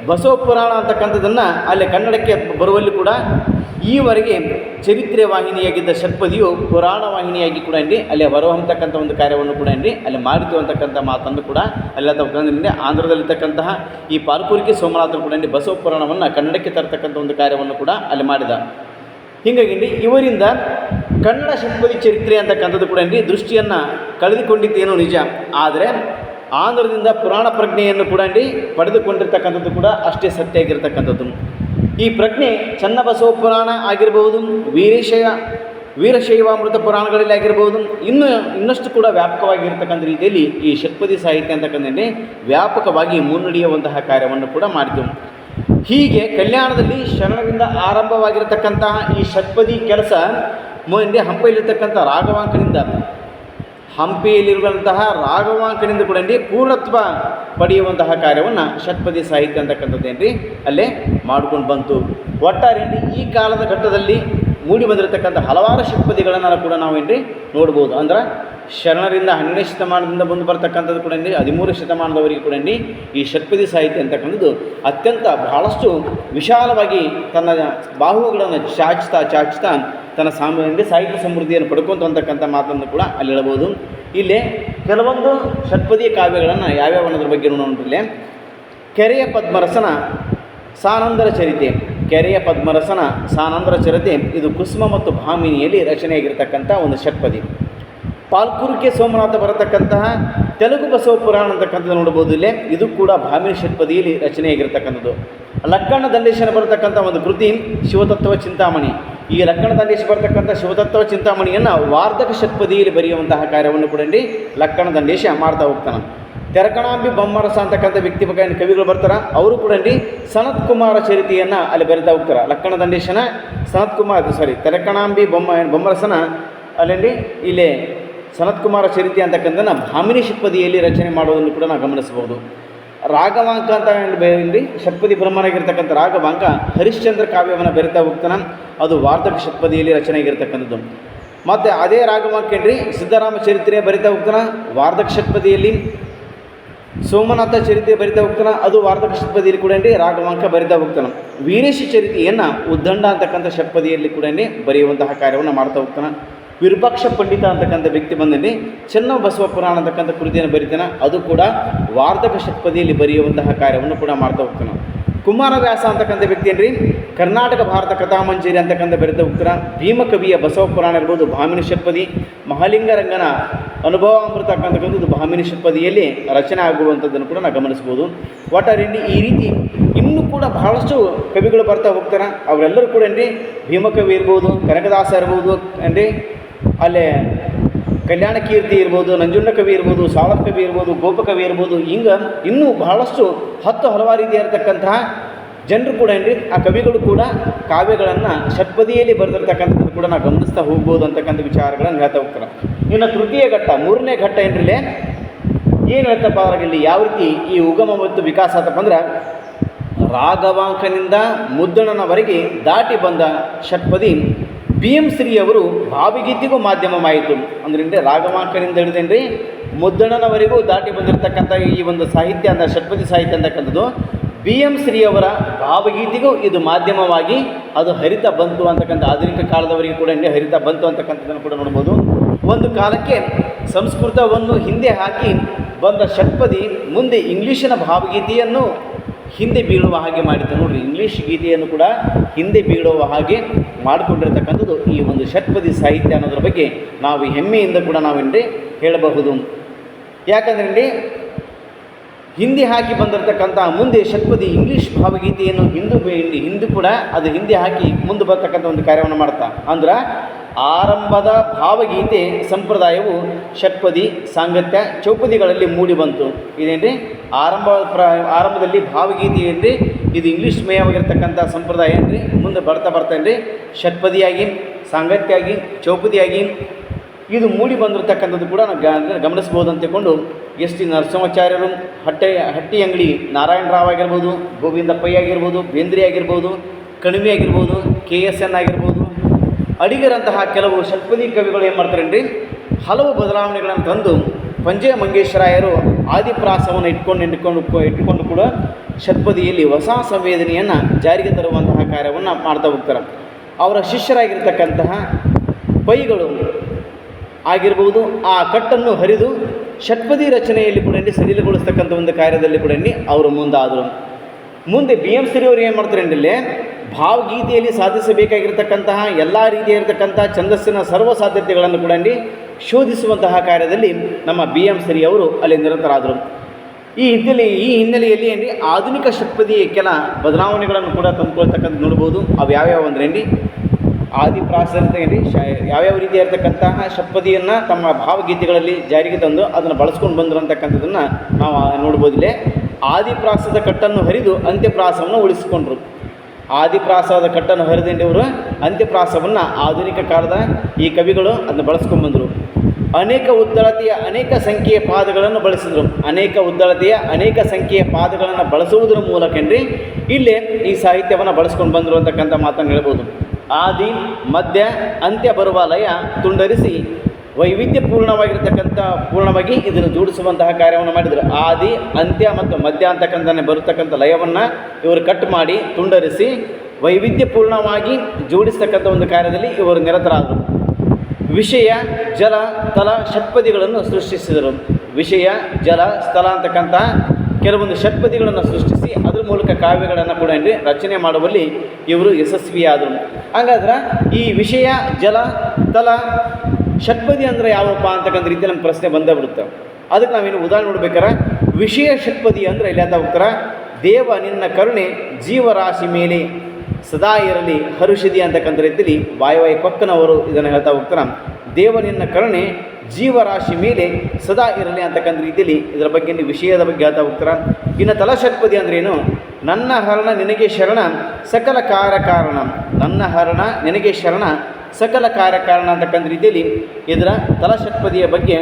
ಬಸವ ಪುರಾಣ ಅಂತಕ್ಕಂಥದ್ದನ್ನು ಅಲ್ಲಿ ಕನ್ನಡಕ್ಕೆ ಬರುವಲ್ಲಿ ಕೂಡ ಈವರೆಗೆ ಚರಿತ್ರೆ ವಾಹಿನಿಯಾಗಿದ್ದ ಷಟ್ಪದಿಯು ಪುರಾಣ ವಾಹಿನಿಯಾಗಿ ಕೂಡ ಏನ್ರಿ? ಅಲ್ಲಿ ಹೊರಹೊಮ್ಮತಕ್ಕಂಥ ಒಂದು ಕಾರ್ಯವನ್ನು ಕೂಡ ಏನ್ರಿ? ಅಲ್ಲಿ ಮಾಡಿತು ಅಂತಕ್ಕಂಥ ಮಾತನ್ನು ಕೂಡ ಅಲ್ಲಿ ತಗೊಂಡ್ರೆ ಆಂಧ್ರದಲ್ಲಿರ್ತಕ್ಕಂತಹ ಈ ಪಾಲ್ಪುರಿಕೆ ಸೋಮನಾಥನು ಕೂಡ ಏನ್ರಿ? ಬಸವ ಪುರಾಣವನ್ನು ಕನ್ನಡಕ್ಕೆ ತರತಕ್ಕಂಥ ಒಂದು ಕಾರ್ಯವನ್ನು ಕೂಡ ಅಲ್ಲಿ ಮಾಡಿದ. ಹೀಗಾಗಿ ಇವರಿಂದ ಕನ್ನಡ ಷಟ್ಪದಿ ಚರಿತ್ರೆ ಅಂತಕ್ಕಂಥದ್ದು ಕೂಡ ಏನ್ರಿ? ದೃಷ್ಟಿಯನ್ನು ಕಳೆದುಕೊಂಡಿದ್ದೇನೋ ನಿಜ. ಆದರೆ ಆಂಧ್ರದಿಂದ ಪುರಾಣ ಪ್ರಜ್ಞೆಯನ್ನು ಕೂಡ ಪಡೆದುಕೊಂಡಿರ್ತಕ್ಕಂಥದ್ದು ಕೂಡ ಅಷ್ಟೇ ಸತ್ಯ ಆಗಿರ್ತಕ್ಕಂಥದ್ದು ಈ ಪ್ರಜ್ಞೆ ಚನ್ನಬಸವ ಪುರಾಣ ಆಗಿರಬಹುದು ವೀರಶೈವ ವೀರಶೈವಾಮೃತ ಪುರಾಣಗಳಲ್ಲಿ ಆಗಿರ್ಬೋದು, ಇನ್ನು ಇನ್ನಷ್ಟು ಕೂಡ ವ್ಯಾಪಕವಾಗಿರ್ತಕ್ಕಂಥ ರೀತಿಯಲ್ಲಿ ಈ ಷಟ್ಪದಿ ಸಾಹಿತ್ಯ ಅಂತಕ್ಕಂಥದ್ದೇ ವ್ಯಾಪಕವಾಗಿ ಮುನ್ನಡೆಯುವಂತಹ ಕಾರ್ಯವನ್ನು ಕೂಡ ಮಾಡಿತು. ಹೀಗೆ ಕಲ್ಯಾಣದಲ್ಲಿ ಶರಣದಿಂದ ಆರಂಭವಾಗಿರತಕ್ಕಂತಹ ಈ ಷಟ್ಪದಿ ಕೆಲಸ ಮುಂದೆ ಹಂಪೆಯಲ್ಲಿರ್ತಕ್ಕಂಥ ರಾಘವಾಂಕನಿಂದ ಹಂಪಿಯಲ್ಲಿರುವಂತಹ ರಾಘವಾಂಕನಿಂದ ಕೂಡ ಪೂರ್ಣತ್ವ ಪಡೆಯುವಂತಹ ಕಾರ್ಯವನ್ನು ಷಟ್ಪದಿ ಸಾಹಿತ್ಯ ಅಂತಕ್ಕಂಥದ್ದೇನ್ರಿ? ಅಲ್ಲೇ ಮಾಡ್ಕೊಂಡು ಬಂತು. ಒಟ್ಟಾರೆ ಈ ಕಾಲದ ಘಟ್ಟದಲ್ಲಿ ಮೂಡಿ ಬಂದಿರತಕ್ಕಂಥ ಹಲವಾರು ಷಟ್ಪದಿಗಳನ್ನು ಕೂಡ ನಾವೇನ್ರಿ ನೋಡ್ಬೋದು. ಅಂದ್ರೆ ಶರಣರಿಂದ ಹನ್ನೆರಡನೇ ಶತಮಾನದಿಂದ ಬಂದು ಬರ್ತಕ್ಕಂಥದ್ದು ಕೂಡ ಹದಿಮೂರು ಶತಮಾನದವರೆಗೆ ಕೂಡ ಈ ಷಟ್ಪದಿ ಸಾಹಿತ್ಯ ಅಂತಕ್ಕಂಥದ್ದು ಅತ್ಯಂತ ಬಹಳಷ್ಟು ವಿಶಾಲವಾಗಿ ತನ್ನ ಬಾಹುಗಳನ್ನು ಚಾಚ್ತಾ ಚಾಚ್ತಾ ತನ್ನ ಸಾಮ್ರಾಜ್ಯದಿಂದ ಸಾಹಿತ್ಯ ಸಮೃದ್ಧಿಯನ್ನು ಪಡ್ಕೊಂತ ಅಂತಕ್ಕಂಥ ಮಾತನ್ನು ಕೂಡ ಅಲ್ಲಿ ಹೇಳಬಹುದು. ಇಲ್ಲಿ ಕೆಲವೊಂದು ಷಟ್ಪದಿ ಕಾವ್ಯಗಳನ್ನು ಯಾವ್ಯಾವ ಅನ್ನೋದ್ರ ಬಗ್ಗೆ ನೋಡೋಣ ಕೆರೆಯ ಪದ್ಮರಸನ ಸಾನಂದರ ಚರಿತೆ. ಕೆರೆಯ ಪದ್ಮರಸನ ಸಾನಂದರ ಚರಿತೆ ಇದು ಕುಸುಮ ಮತ್ತು ಭಾಮಿನಿಯಲ್ಲಿ ರಚನೆಯಾಗಿರ್ತಕ್ಕಂಥ ಒಂದು ಷಟ್ಪದಿ. ಪಾಲ್ಕುರ್ಕೆ ಸೋಮನಾಥ ಬರತಕ್ಕಂತಹ ತೆಲುಗು ಬಸವ ಪುರಾಣ ಅಂತಕ್ಕಂಥದ್ದು ನೋಡ್ಬೋದು ಇಲ್ಲಿ. ಇದು ಕೂಡ ಭಾಮಿನಿ ಷಟ್ಪದಿಯಲ್ಲಿ ರಚನೆಯಾಗಿರ್ತಕ್ಕಂಥದ್ದು. ಲಕ್ಕಣ ದಂಡೇಶನ ಬರತಕ್ಕಂಥ ಒಂದು ಕೃತಿ, ಶಿವತತ್ವ ಚಿಂತಾಮಣಿ. ಈ ಲಕ್ಕಣ ದಂಡೇಶ ಬರತಕ್ಕಂಥ ಶಿವತತ್ವ ಚಿಂತಾಮಣಿಯನ್ನು ವಾರ್ಧಕ ಷಟ್ಪದಿಯಲ್ಲಿ ಬರೆಯುವಂತಹ ಕಾರ್ಯವನ್ನು ಕೂಡ ಇಲ್ಲಿ ಲಕ್ಕಣ ದಂಡೇಶ ಮಾಡ್ತಾ ಹೋಗ್ತಾನೆ. ತೆರಕಣಾಂಬಿ ಬೊಮ್ಮರಸ ಅಂತಕ್ಕಂಥ ವ್ಯಕ್ತಿ ಬಗ್ಗೆ ಕವಿಗಳು ಬರ್ತಾರೆ? ಅವರು ಕೂಡ ಇಲ್ಲಿ ಸನತ್ ಕುಮಾರ ಚರಿತೆಯನ್ನು ಅಲ್ಲಿ ಬರಿತಾ ಹೋಗ್ತಾರೆ. ಲಕ್ಕಣ ದಂಡೇಶನ, ಸನತ್ ಕುಮಾರ್ ಸಾರಿ ತೆರಕಣಾಂಬಿ ಬೊಮ್ಮ, ಬೊಮ್ಮರಸನ ಅಲ್ಲಿ ಇಲ್ಲಿ ಸನತ್ ಕುಮಾರ ಚರಿತೆ ಅಂತಕ್ಕಂಥ ಭಾಮಿನಿ ಷಟ್ಪದಿಯಲ್ಲಿ ರಚನೆ ಮಾಡೋದನ್ನು ಕೂಡ ನಾವು ಗಮನಿಸಬಹುದು. ರಾಘವಾಂಕ ಅಂತ ಬೇರೆ ಷಟ್ಪದಿ ಬ್ರಹ್ಮನಾಗಿರ್ತಕ್ಕಂಥ ರಾಘವಾಂಕ ಹರಿಶ್ಚಂದ್ರ ಕಾವ್ಯವನ್ನು ಬೆರಿತಾ ಹೋಗ್ತಾನೆ. ಅದು ವಾರ್ಧಕ ಷಟ್ಪದಿಯಲ್ಲಿ ರಚನೆ ಆಗಿರ್ತಕ್ಕಂಥದ್ದು ಮತ್ತು ಅದೇ ರಾಘವಾಂಕ ಏನ್ರಿ ಸಿದ್ದರಾಮ ಚರಿತ್ರೆ ಬರಿತಾ ಹೋಗ್ತಾನೆ, ವಾರ್ಧಕ ಷಟ್ಪದಿಯಲ್ಲಿ. ಸೋಮನಾಥ ಚರಿತ್ರೆ ಬರಿತಾ ಹೋಗ್ತಾನೆ, ಅದು ವಾರ್ಧಕ ಷಟ್ಪದಿಯಲ್ಲಿ ಕೂಡ ಏನ್ರಿ ರಾಘವಾಂಕ ಬರಿತಾ ಹೋಗ್ತಾನೆ. ವೀರೇಶ ಚರಿತೆಯನ್ನು ಉದ್ದಂಡ ಅಂತಕ್ಕಂಥ ಷಟ್ಪದಿಯಲ್ಲಿ ಕೂಡ ಬರೆಯುವಂತಹ ಕಾರ್ಯವನ್ನು ಮಾಡ್ತಾ ಹೋಗ್ತಾನೆ. ವಿರೂಪಾಕ್ಷ ಪಂಡಿತ ಅಂತಕ್ಕಂಥ ವ್ಯಕ್ತಿ ಬಂದಲ್ಲಿ ಚೆನ್ನ ಬಸವ ಪುರಾಣ ಅಂತಕ್ಕಂಥ ಕೃತಿಯನ್ನು ಬರಿತಾನೆ. ಅದು ಕೂಡ ವಾರ್ಧಕ ಷಟ್ಪದಿಯಲ್ಲಿ ಬರೆಯುವಂತಹ ಕಾರ್ಯವನ್ನು ಕೂಡ ಮಾಡ್ತಾ ಹೋಗ್ತಾನೆ ಕುಮಾರವ್ಯಾಸ ಅಂತಕ್ಕಂಥ ವ್ಯಕ್ತಿ ಏನ್ರಿ? ಕರ್ನಾಟಕ ಭಾರತ ಕಥಾಮಂಜರಿ ಅಂತಕ್ಕಂಥ ಬರೆದ ಹೋಗ್ತಾನೆ. ಭೀಮಕವಿಯ ಬಸವ ಪುರಾಣ ಇರ್ಬೋದು, ಭಾಮಿನಿ ಷಟ್ಪದಿ ಮಹಾಲಿಂಗರಂಗನ ಅನುಭವಾಮೃತ ಅಂತಕ್ಕಂಥದ್ದು ಭಾಮಿನಿ ಷಟ್ಪದಿಯಲ್ಲಿ ರಚನೆ ಆಗುವಂಥದ್ದನ್ನು ಕೂಡ ನಾವು ಗಮನಿಸ್ಬೋದು. ಒಟ್ಟಾರೆ ಈ ರೀತಿ ಇನ್ನೂ ಕೂಡ ಬಹಳಷ್ಟು ಕವಿಗಳು ಬರ್ತಾ ಹೋಗ್ತಾರೆ. ಅವರೆಲ್ಲರೂ ಕೂಡ ಏನ್ರಿ? ಭೀಮಕವಿ ಇರ್ಬೋದು, ಕನಕದಾಸ ಇರ್ಬೋದು ಏನ್ರಿ? ಅಲ್ಲೇ ಕಲ್ಯಾಣ ಕೀರ್ತಿ ಇರ್ಬೋದು, ನಂಜುಂಡ ಕವಿ ಇರ್ಬೋದು ಸಾವಳ ಕವಿ ಇರ್ಬೋದು ಗೋಪಕವಿ ಇರ್ಬೋದು, ಹಿಂಗ ಇನ್ನೂ ಬಹಳಷ್ಟು ಹತ್ತು ಹಲವಾರು ರೀತಿ ಇರತಕ್ಕಂತಹ ಜನರು ಕೂಡ ಏನ್ರಿ, ಆ ಕವಿಗಳು ಕೂಡ ಕಾವ್ಯಗಳನ್ನು ಷಟ್ಪದಿಯಲ್ಲಿ ಬರೆದಿರ್ತಕ್ಕಂಥದ್ದು ಕೂಡ ನಾವು ಗಮನಿಸ್ತಾ ಹೋಗ್ಬೋದು ಅಂತಕ್ಕಂಥ ವಿಚಾರಗಳನ್ನು ಹೇಳ್ತಾ ಹೋಗ್ತಾರೆ. ಇನ್ನು ತೃತೀಯ ಘಟ್ಟ, ಮೂರನೇ ಘಟ್ಟ ಏನ್ರಿಲೆ? ಏನು ಹೇಳ್ತಪ್ಪ ಇಲ್ಲಿ ಯಾವ ರೀತಿ ಈ ಉಗಮ ಮತ್ತು ವಿಕಾಸ ಆತಪ್ಪ ಅಂದ್ರೆ, ರಾಘವಾಂಕನಿಂದ ಮುದ್ದಣನವರೆಗೆ ದಾಟಿ ಬಂದ ಷಟ್ಪದಿ ಬಿ ಎಂ ಶ್ರೀಯವರು ಭಾವಗೀತೆಗೂ ಮಾಧ್ಯಮವಾಯಿತು. ಅಂದ್ರೆ ರಾಗಮಾಂಕರಿಂದ ಹಿಡಿದೇನ್ರಿ? ಮುದ್ದಣ್ಣನವರೆಗೂ ದಾಟಿ ಬಂದಿರತಕ್ಕಂಥ ಈ ಒಂದು ಸಾಹಿತ್ಯ ಅಂದ ಷಟ್ಪದಿ ಸಾಹಿತ್ಯ ಅಂತಕ್ಕಂಥದ್ದು ಬಿ ಎಂ ಶ್ರೀಯವರ ಭಾವಗೀತೆಗೂ ಇದು ಮಾಧ್ಯಮವಾಗಿ ಅದು ಹರಿತ ಬಂತು ಅಂತಕ್ಕಂಥ ಆಧುನಿಕ ಕಾಲದವರಿಗೆ ಕೂಡ ಹರಿತ ಬಂತು ಅಂತಕ್ಕಂಥದ್ದನ್ನು ಕೂಡ ನೋಡ್ಬೋದು. ಒಂದು ಕಾಲಕ್ಕೆ ಸಂಸ್ಕೃತವನ್ನು ಹಿಂದೆ ಹಾಕಿ ಬಂದ ಷಟ್ಪದಿ ಮುಂದೆ ಇಂಗ್ಲೀಷಿನ ಭಾವಗೀತೆಯನ್ನು ಹಿಂದೆ ಬೀಳುವ ಹಾಗೆ ಮಾಡಿದ್ದು. ನೋಡ್ರಿ ಇಂಗ್ಲೀಷ್ ಗೀತೆಯನ್ನು ಕೂಡ ಹಿಂದೆ ಬೀಳುವ ಹಾಗೆ ಮಾಡಿಕೊಂಡಿರ್ತಕ್ಕಂಥದ್ದು ಈ ಒಂದು ಷಟ್ಪದಿ ಸಾಹಿತ್ಯ ಅನ್ನೋದ್ರ ಬಗ್ಗೆ ನಾವು ಹೆಮ್ಮೆಯಿಂದ ಕೂಡ ನಾವೇನ್ರಿ ಹೇಳಬಹುದು. ಯಾಕಂದ್ರೆ ಹಿಂದಿ ಹಾಕಿ ಬಂದಿರತಕ್ಕಂಥ ಮುಂದೆ ಷಟ್ಪದಿ ಇಂಗ್ಲೀಷ್ ಭಾವಗೀತೆಯನ್ನು ಹಿಂದೂ ಹಿಂದಿ ಕೂಡ ಅದು ಹಿಂದಿ ಹಾಕಿ ಮುಂದೆ ಬರ್ತಕ್ಕಂಥ ಒಂದು ಕಾರ್ಯವನ್ನು ಮಾಡ್ತಾ. ಅಂದ್ರೆ ಆರಂಭದ ಭಾವಗೀತೆ ಸಂಪ್ರದಾಯವು ಷಟ್ಪದಿ ಸಾಂಗತ್ಯ, ಚೌಪದಿಗಳಲ್ಲಿ ಮೂಡಿ ಬಂತು. ಇದೇನ್ರಿ? ಆರಂಭ ಪ್ರ ಆರಂಭದಲ್ಲಿ ಏನ್ರಿ? ಇದು ಇಂಗ್ಲೀಷ್ ಮಯವಾಗಿರ್ತಕ್ಕಂಥ ಸಂಪ್ರದಾಯ ಏನ್ರಿ? ಮುಂದೆ ಬರ್ತಾ ಬರ್ತಾ ಏನ್ರಿ? ಷಟ್ಪದಿಯಾಗಿ ಸಾಂಗತ್ಯಾಗಿ, ಚೌಪದಿಯಾಗಿ ಇದು ಮೂಡಿ ಬಂದಿರತಕ್ಕಂಥದ್ದು ಕೂಡ ನಾವು ಗಮನಿಸ್ಬೋದು ಅಂತ ತಿಳ್ಕೊಂಡು ಎಸ್ ಟಿ ನರಸಿಂಹಾಚಾರ್ಯರು, ಹಟ್ಟೆ ಹಟ್ಟಿ ಅಂಗಡಿ ನಾರಾಯಣ ರಾವ್ ಆಗಿರ್ಬೋದು, ಗೋವಿಂದಪ್ಪಯ್ಯ ಆಗಿರ್ಬೋದು, ಬೇಂದ್ರಿ ಆಗಿರ್ಬೋದು, ಕಣಿವೆ ಆಗಿರ್ಬೋದು, ಕೆ ಎಸ್ ಎನ್ ಆಗಿರ್ಬೋದು, ಅಡಿಗರಂತಹ ಕೆಲವು ಷಟ್ಪದಿ ಕವಿಗಳು ಏನು ಮಾಡ್ತಾರೇನ್ರಿ? ಹಲವು ಬದಲಾವಣೆಗಳನ್ನು ತಂದು ಪಂಜೆ ಮಂಗೇಶ್ವರಾಯರು ಆದಿಪ್ರಾಸವನ್ನು ಇಟ್ಕೊಂಡು ಇಟ್ಕೊಂಡು ಇಟ್ಟುಕೊಂಡು ಕೂಡ ಷಟ್ಪದಿಯಲ್ಲಿ ಹೊಸ ಸಂವೇದನೆಯನ್ನು ಜಾರಿಗೆ ತರುವಂತಹ ಕಾರ್ಯವನ್ನು ಮಾಡ್ತಾ ಹೋಗ್ತಾರೆ. ಅವರ ಶಿಷ್ಯರಾಗಿರ್ತಕ್ಕಂತಹ ಪೈಗಳು ಆಗಿರ್ಬೋದು, ಆ ಕಟ್ಟನ್ನು ಹರಿದು ಷಟ್ಪದಿ ರಚನೆಯಲ್ಲಿ ಕೂಡ ಸಡಿಲಗೊಳಿಸ್ತಕ್ಕಂಥ ಒಂದು ಕಾರ್ಯದಲ್ಲಿ ಕೂಡ ಅವರು ಮುಂದಾದರು. ಮುಂದೆ ಬಿ ಎಂ ಸಿರಿ ಅವರು ಏನು ಮಾಡ್ತಾರೆ ಅಂದರೆ ಭಾವಗೀತೆಯಲ್ಲಿ ಸಾಧಿಸಬೇಕಾಗಿರ್ತಕ್ಕಂತಹ ಎಲ್ಲ ರೀತಿಯಾಗಿರ್ತಕ್ಕಂಥ ಛಂದಸ್ಸಿನ ಸರ್ವ ಸಾಧ್ಯತೆಗಳನ್ನು ಕೂಡ ಶೋಧಿಸುವಂತಹ ಕಾರ್ಯದಲ್ಲಿ ನಮ್ಮ ಬಿ ಎಂ ಸಿರಿ ಅವರು ಅಲ್ಲಿ ನಿರತರಾದರು. ಈ ಹಿನ್ನೆಲೆ, ಈ ಹಿನ್ನೆಲೆಯಲ್ಲಿ ಏನ್ರಿ ಆಧುನಿಕ ಷಟ್ಪದಿಯ ಕೆಲ ಬದಲಾವಣೆಗಳನ್ನು ಕೂಡ ತಂದುಕೊಳ್ತಕ್ಕಂಥ ನೋಡ್ಬೋದು. ಅವು ಯಾವ್ಯಾವ ಅಂದ್ರೆ ಆದಿ ಪ್ರಾಸಂತ ಏನ್ರಿ ಶ ಯಾವ್ಯಾವ ರೀತಿ ಇರತಕ್ಕಂತಹ ಷಟ್ಪದಿಯನ್ನು ತಮ್ಮ ಭಾವಗೀತೆಗಳಲ್ಲಿ ಜಾರಿಗೆ ತಂದು ಅದನ್ನು ಬಳಸ್ಕೊಂಡು ಬಂದರು ನಾವು ನೋಡ್ಬೋದಿಲ್ಲೇ. ಆದಿಪ್ರಾಸದ ಕಟ್ಟನ್ನು ಹರಿದು ಅಂತ್ಯಪ್ರಾಸವನ್ನು ಉಳಿಸಿಕೊಂಡ್ರು. ಆದಿಪ್ರಾಸದ ಕಟ್ಟನ್ನು ಹರಿದಿಂಡವರು ಅಂತ್ಯಪ್ರಾಸವನ್ನು ಆಧುನಿಕ ಕಾಲದ ಈ ಕವಿಗಳು ಅದನ್ನು ಬಳಸ್ಕೊಂಡ್ಬಂದರು ಅನೇಕ ಉದ್ದಳತೆಯ ಅನೇಕ ಸಂಖ್ಯೆಯ ಪಾದಗಳನ್ನು ಬಳಸಿದರು. ಅನೇಕ ಉದ್ದಳತೆಯ ಅನೇಕ ಸಂಖ್ಯೆಯ ಪಾದಗಳನ್ನು ಬಳಸುವುದರ ಮೂಲಕ ಇಲ್ಲೇ ಈ ಸಾಹಿತ್ಯವನ್ನು ಬಳಸ್ಕೊಂಡು ಬಂದರು ಅಂತಕ್ಕಂಥ ಮಾತನ್ನು ಹೇಳ್ಬೋದು. ಆದಿ, ಮಧ್ಯ, ಅಂತ್ಯ ಬರುವ ಲಯ ತುಂಡರಿಸಿ ವೈವಿಧ್ಯಪೂರ್ಣವಾಗಿರ್ತಕ್ಕಂಥ, ಪೂರ್ಣವಾಗಿ ಇದನ್ನು ಜೋಡಿಸುವಂತಹ ಕಾರ್ಯವನ್ನು ಮಾಡಿದರು. ಆದಿ, ಅಂತ್ಯ ಮತ್ತು ಮಧ್ಯ ಅಂತಕ್ಕಂಥ ಬರತಕ್ಕಂಥ ಲಯವನ್ನು ಇವರು ಕಟ್ ಮಾಡಿ ತುಂಡರಿಸಿ ವೈವಿಧ್ಯಪೂರ್ಣವಾಗಿ ಜೋಡಿಸ್ತಕ್ಕಂಥ ಒಂದು ಕಾರ್ಯದಲ್ಲಿ ಇವರು ನಿರತರಾದರು. ವಿಷಯ, ಜಲ, ತಲ, ಷಟ್ಪದಿಗಳನ್ನು ಸೃಷ್ಟಿಸಿದರು. ವಿಷಯ, ಜಲ ಸ್ಥಳ ಅಂತಕ್ಕಂಥ ಕೆಲವೊಂದು ಷಟ್ಪದಿಗಳನ್ನು ಸೃಷ್ಟಿಸಿ ಅದ್ರ ಮೂಲಕ ಕಾವ್ಯಗಳನ್ನು ಕೂಡ ಏನು ರಚನೆ ಮಾಡುವಲ್ಲಿ ಇವರು ಯಶಸ್ವಿಯಾದರು. ಹಾಗಾದ್ರೆ ಈ ವಿಷಯ, ಜಲ, ತಲ, ಷಟ್ಪದಿ ಅಂದರೆ ಯಾವಪ್ಪ ಅಂತಕ್ಕಂಥ ರೀತಿ ನಮ್ಮ ಪ್ರಶ್ನೆ ಬಂದೇ ಬಿಡುತ್ತೆ. ಅದಕ್ಕೆ ನಾವೇನು ಉದಾಹರಣೆ ನೋಡ್ಬೇಕಾರೆ, ವಿಷಯ ಷಟ್ಪದಿ ಅಂದರೆ ಇಲ್ಲಿ ಅಂತ ಹೋಗ್ತಾರ ದೇವ ನಿನ್ನ ಕರುಣೆ, ಜೀವರಾಶಿ ಮೇಲೆ ಸದಾ ಇರಲಿ, ಹರುಷಿದಿ ಅಂತಕ್ಕಂಥ ರೀತಿಯಲ್ಲಿ ವಾಯುವಾಯಿ ಕೊಕ್ಕನವರು ಇದನ್ನು ಹೇಳ್ತಾ ಹೋಗ್ತಾರೆ. ದೇವ ನಿನ್ನ ಕರುಣೆ ಜೀವರಾಶಿ ಮೇಲೆ ಸದಾ ಇರಲಿ ಅಂತಕ್ಕಂಥ ರೀತಿಯಲ್ಲಿ ಇದರ ಬಗ್ಗೆ ವಿಷಯದ ಬಗ್ಗೆ ಹೇಳ್ತಾ ಹೋಗ್ತಾರ? ಇನ್ನು ಅಂದ್ರೆ ಅಂದ್ರೇನು ನನ್ನ ಹರಣ ನಿನಗೆ ಶರಣ, ಸಕಲ ಕಾರ್ಯಕಾರಣ ನನ್ನ ಹರಣ ನಿನಗೆ ಶರಣ, ಸಕಲ ಕಾರ್ಯಕಾರಣ ಅಂತಕ್ಕಂಥ ರೀತಿಯಲ್ಲಿ ಇದರ ತಲಷಟ್ಪದಿಯ ಬಗ್ಗೆ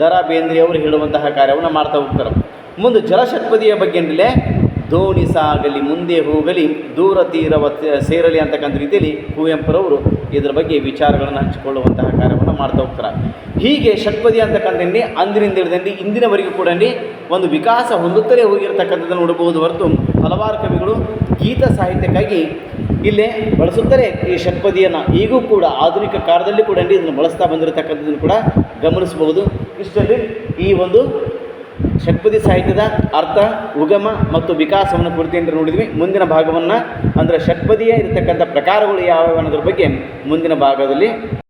ದರಾ ಬೇಂದ್ರೆಯವರು ಹೇಳುವಂತಹ ಕಾರ್ಯವನ್ನು ಮಾಡ್ತಾ ಹೋಗ್ತಾರೆ. ಮುಂದೆ ಜಲಷಟ್ಪದಿಯ ಬಗ್ಗೆ ಏನಿಲ್ಲ ದೋಣಿ ಸಾಗಲಿ, ಮುಂದೆ ಹೋಗಲಿ, ದೂರ ತೀರವ ಸೇರಲಿ ಅಂತಕ್ಕಂಥ ರೀತಿಯಲ್ಲಿ ಕುವೆಂಪುರವರು ಇದರ ಬಗ್ಗೆ ವಿಚಾರಗಳನ್ನು ಹಂಚಿಕೊಳ್ಳುವಂತಹ ಕಾರ್ಯವನ್ನು ಮಾಡ್ತಾ ಹೋಗ್ತಾರೆ. ಹೀಗೆ ಷಟ್ಪದಿ ಅಂತಕ್ಕಂಥದ್ದೇ ಅಂದಿನಿಂದ ಹಿಡಿದಂಡಿ ಇಂದಿನವರೆಗೂ ಕೂಡ ಒಂದು ವಿಕಾಸ ಹೊಂದುತ್ತಲೇ ಹೋಗಿರತಕ್ಕಂಥದ್ದನ್ನು ನೋಡಬಹುದು. ಹೊರತು ಹಲವಾರು ಕವಿಗಳು ಗೀತ ಸಾಹಿತ್ಯಕ್ಕಾಗಿ ಇಲ್ಲೇ ಬಳಸುತ್ತಲೇ ಈ ಷಟ್ಪದಿಯನ್ನು. ಈಗೂ ಕೂಡ ಆಧುನಿಕ ಕಾಲದಲ್ಲಿ ಕೂಡ ಇದನ್ನು ಬಳಸ್ತಾ ಬಂದಿರತಕ್ಕಂಥದ್ದನ್ನು ಕೂಡ ಗಮನಿಸಬಹುದು. ಇಷ್ಟರಲ್ಲಿ ಈ ಒಂದು ಷಟ್ಪದಿ ಸಾಹಿತ್ಯದ ಅರ್ಥ, ಉಗಮ ಮತ್ತು ವಿಕಾಸವನ್ನು ಕುರಿತು ನೋಡಿದ್ವಿ. ಮುಂದಿನ ಭಾಗವನ್ನು ಅಂದರೆ ಷಟ್ಪದಿಯ ಇರತಕ್ಕಂಥ ಪ್ರಕಾರಗಳು ಯಾವ್ಯಾವ ಅನ್ನೋದ್ರ ಬಗ್ಗೆ ಮುಂದಿನ ಭಾಗದಲ್ಲಿ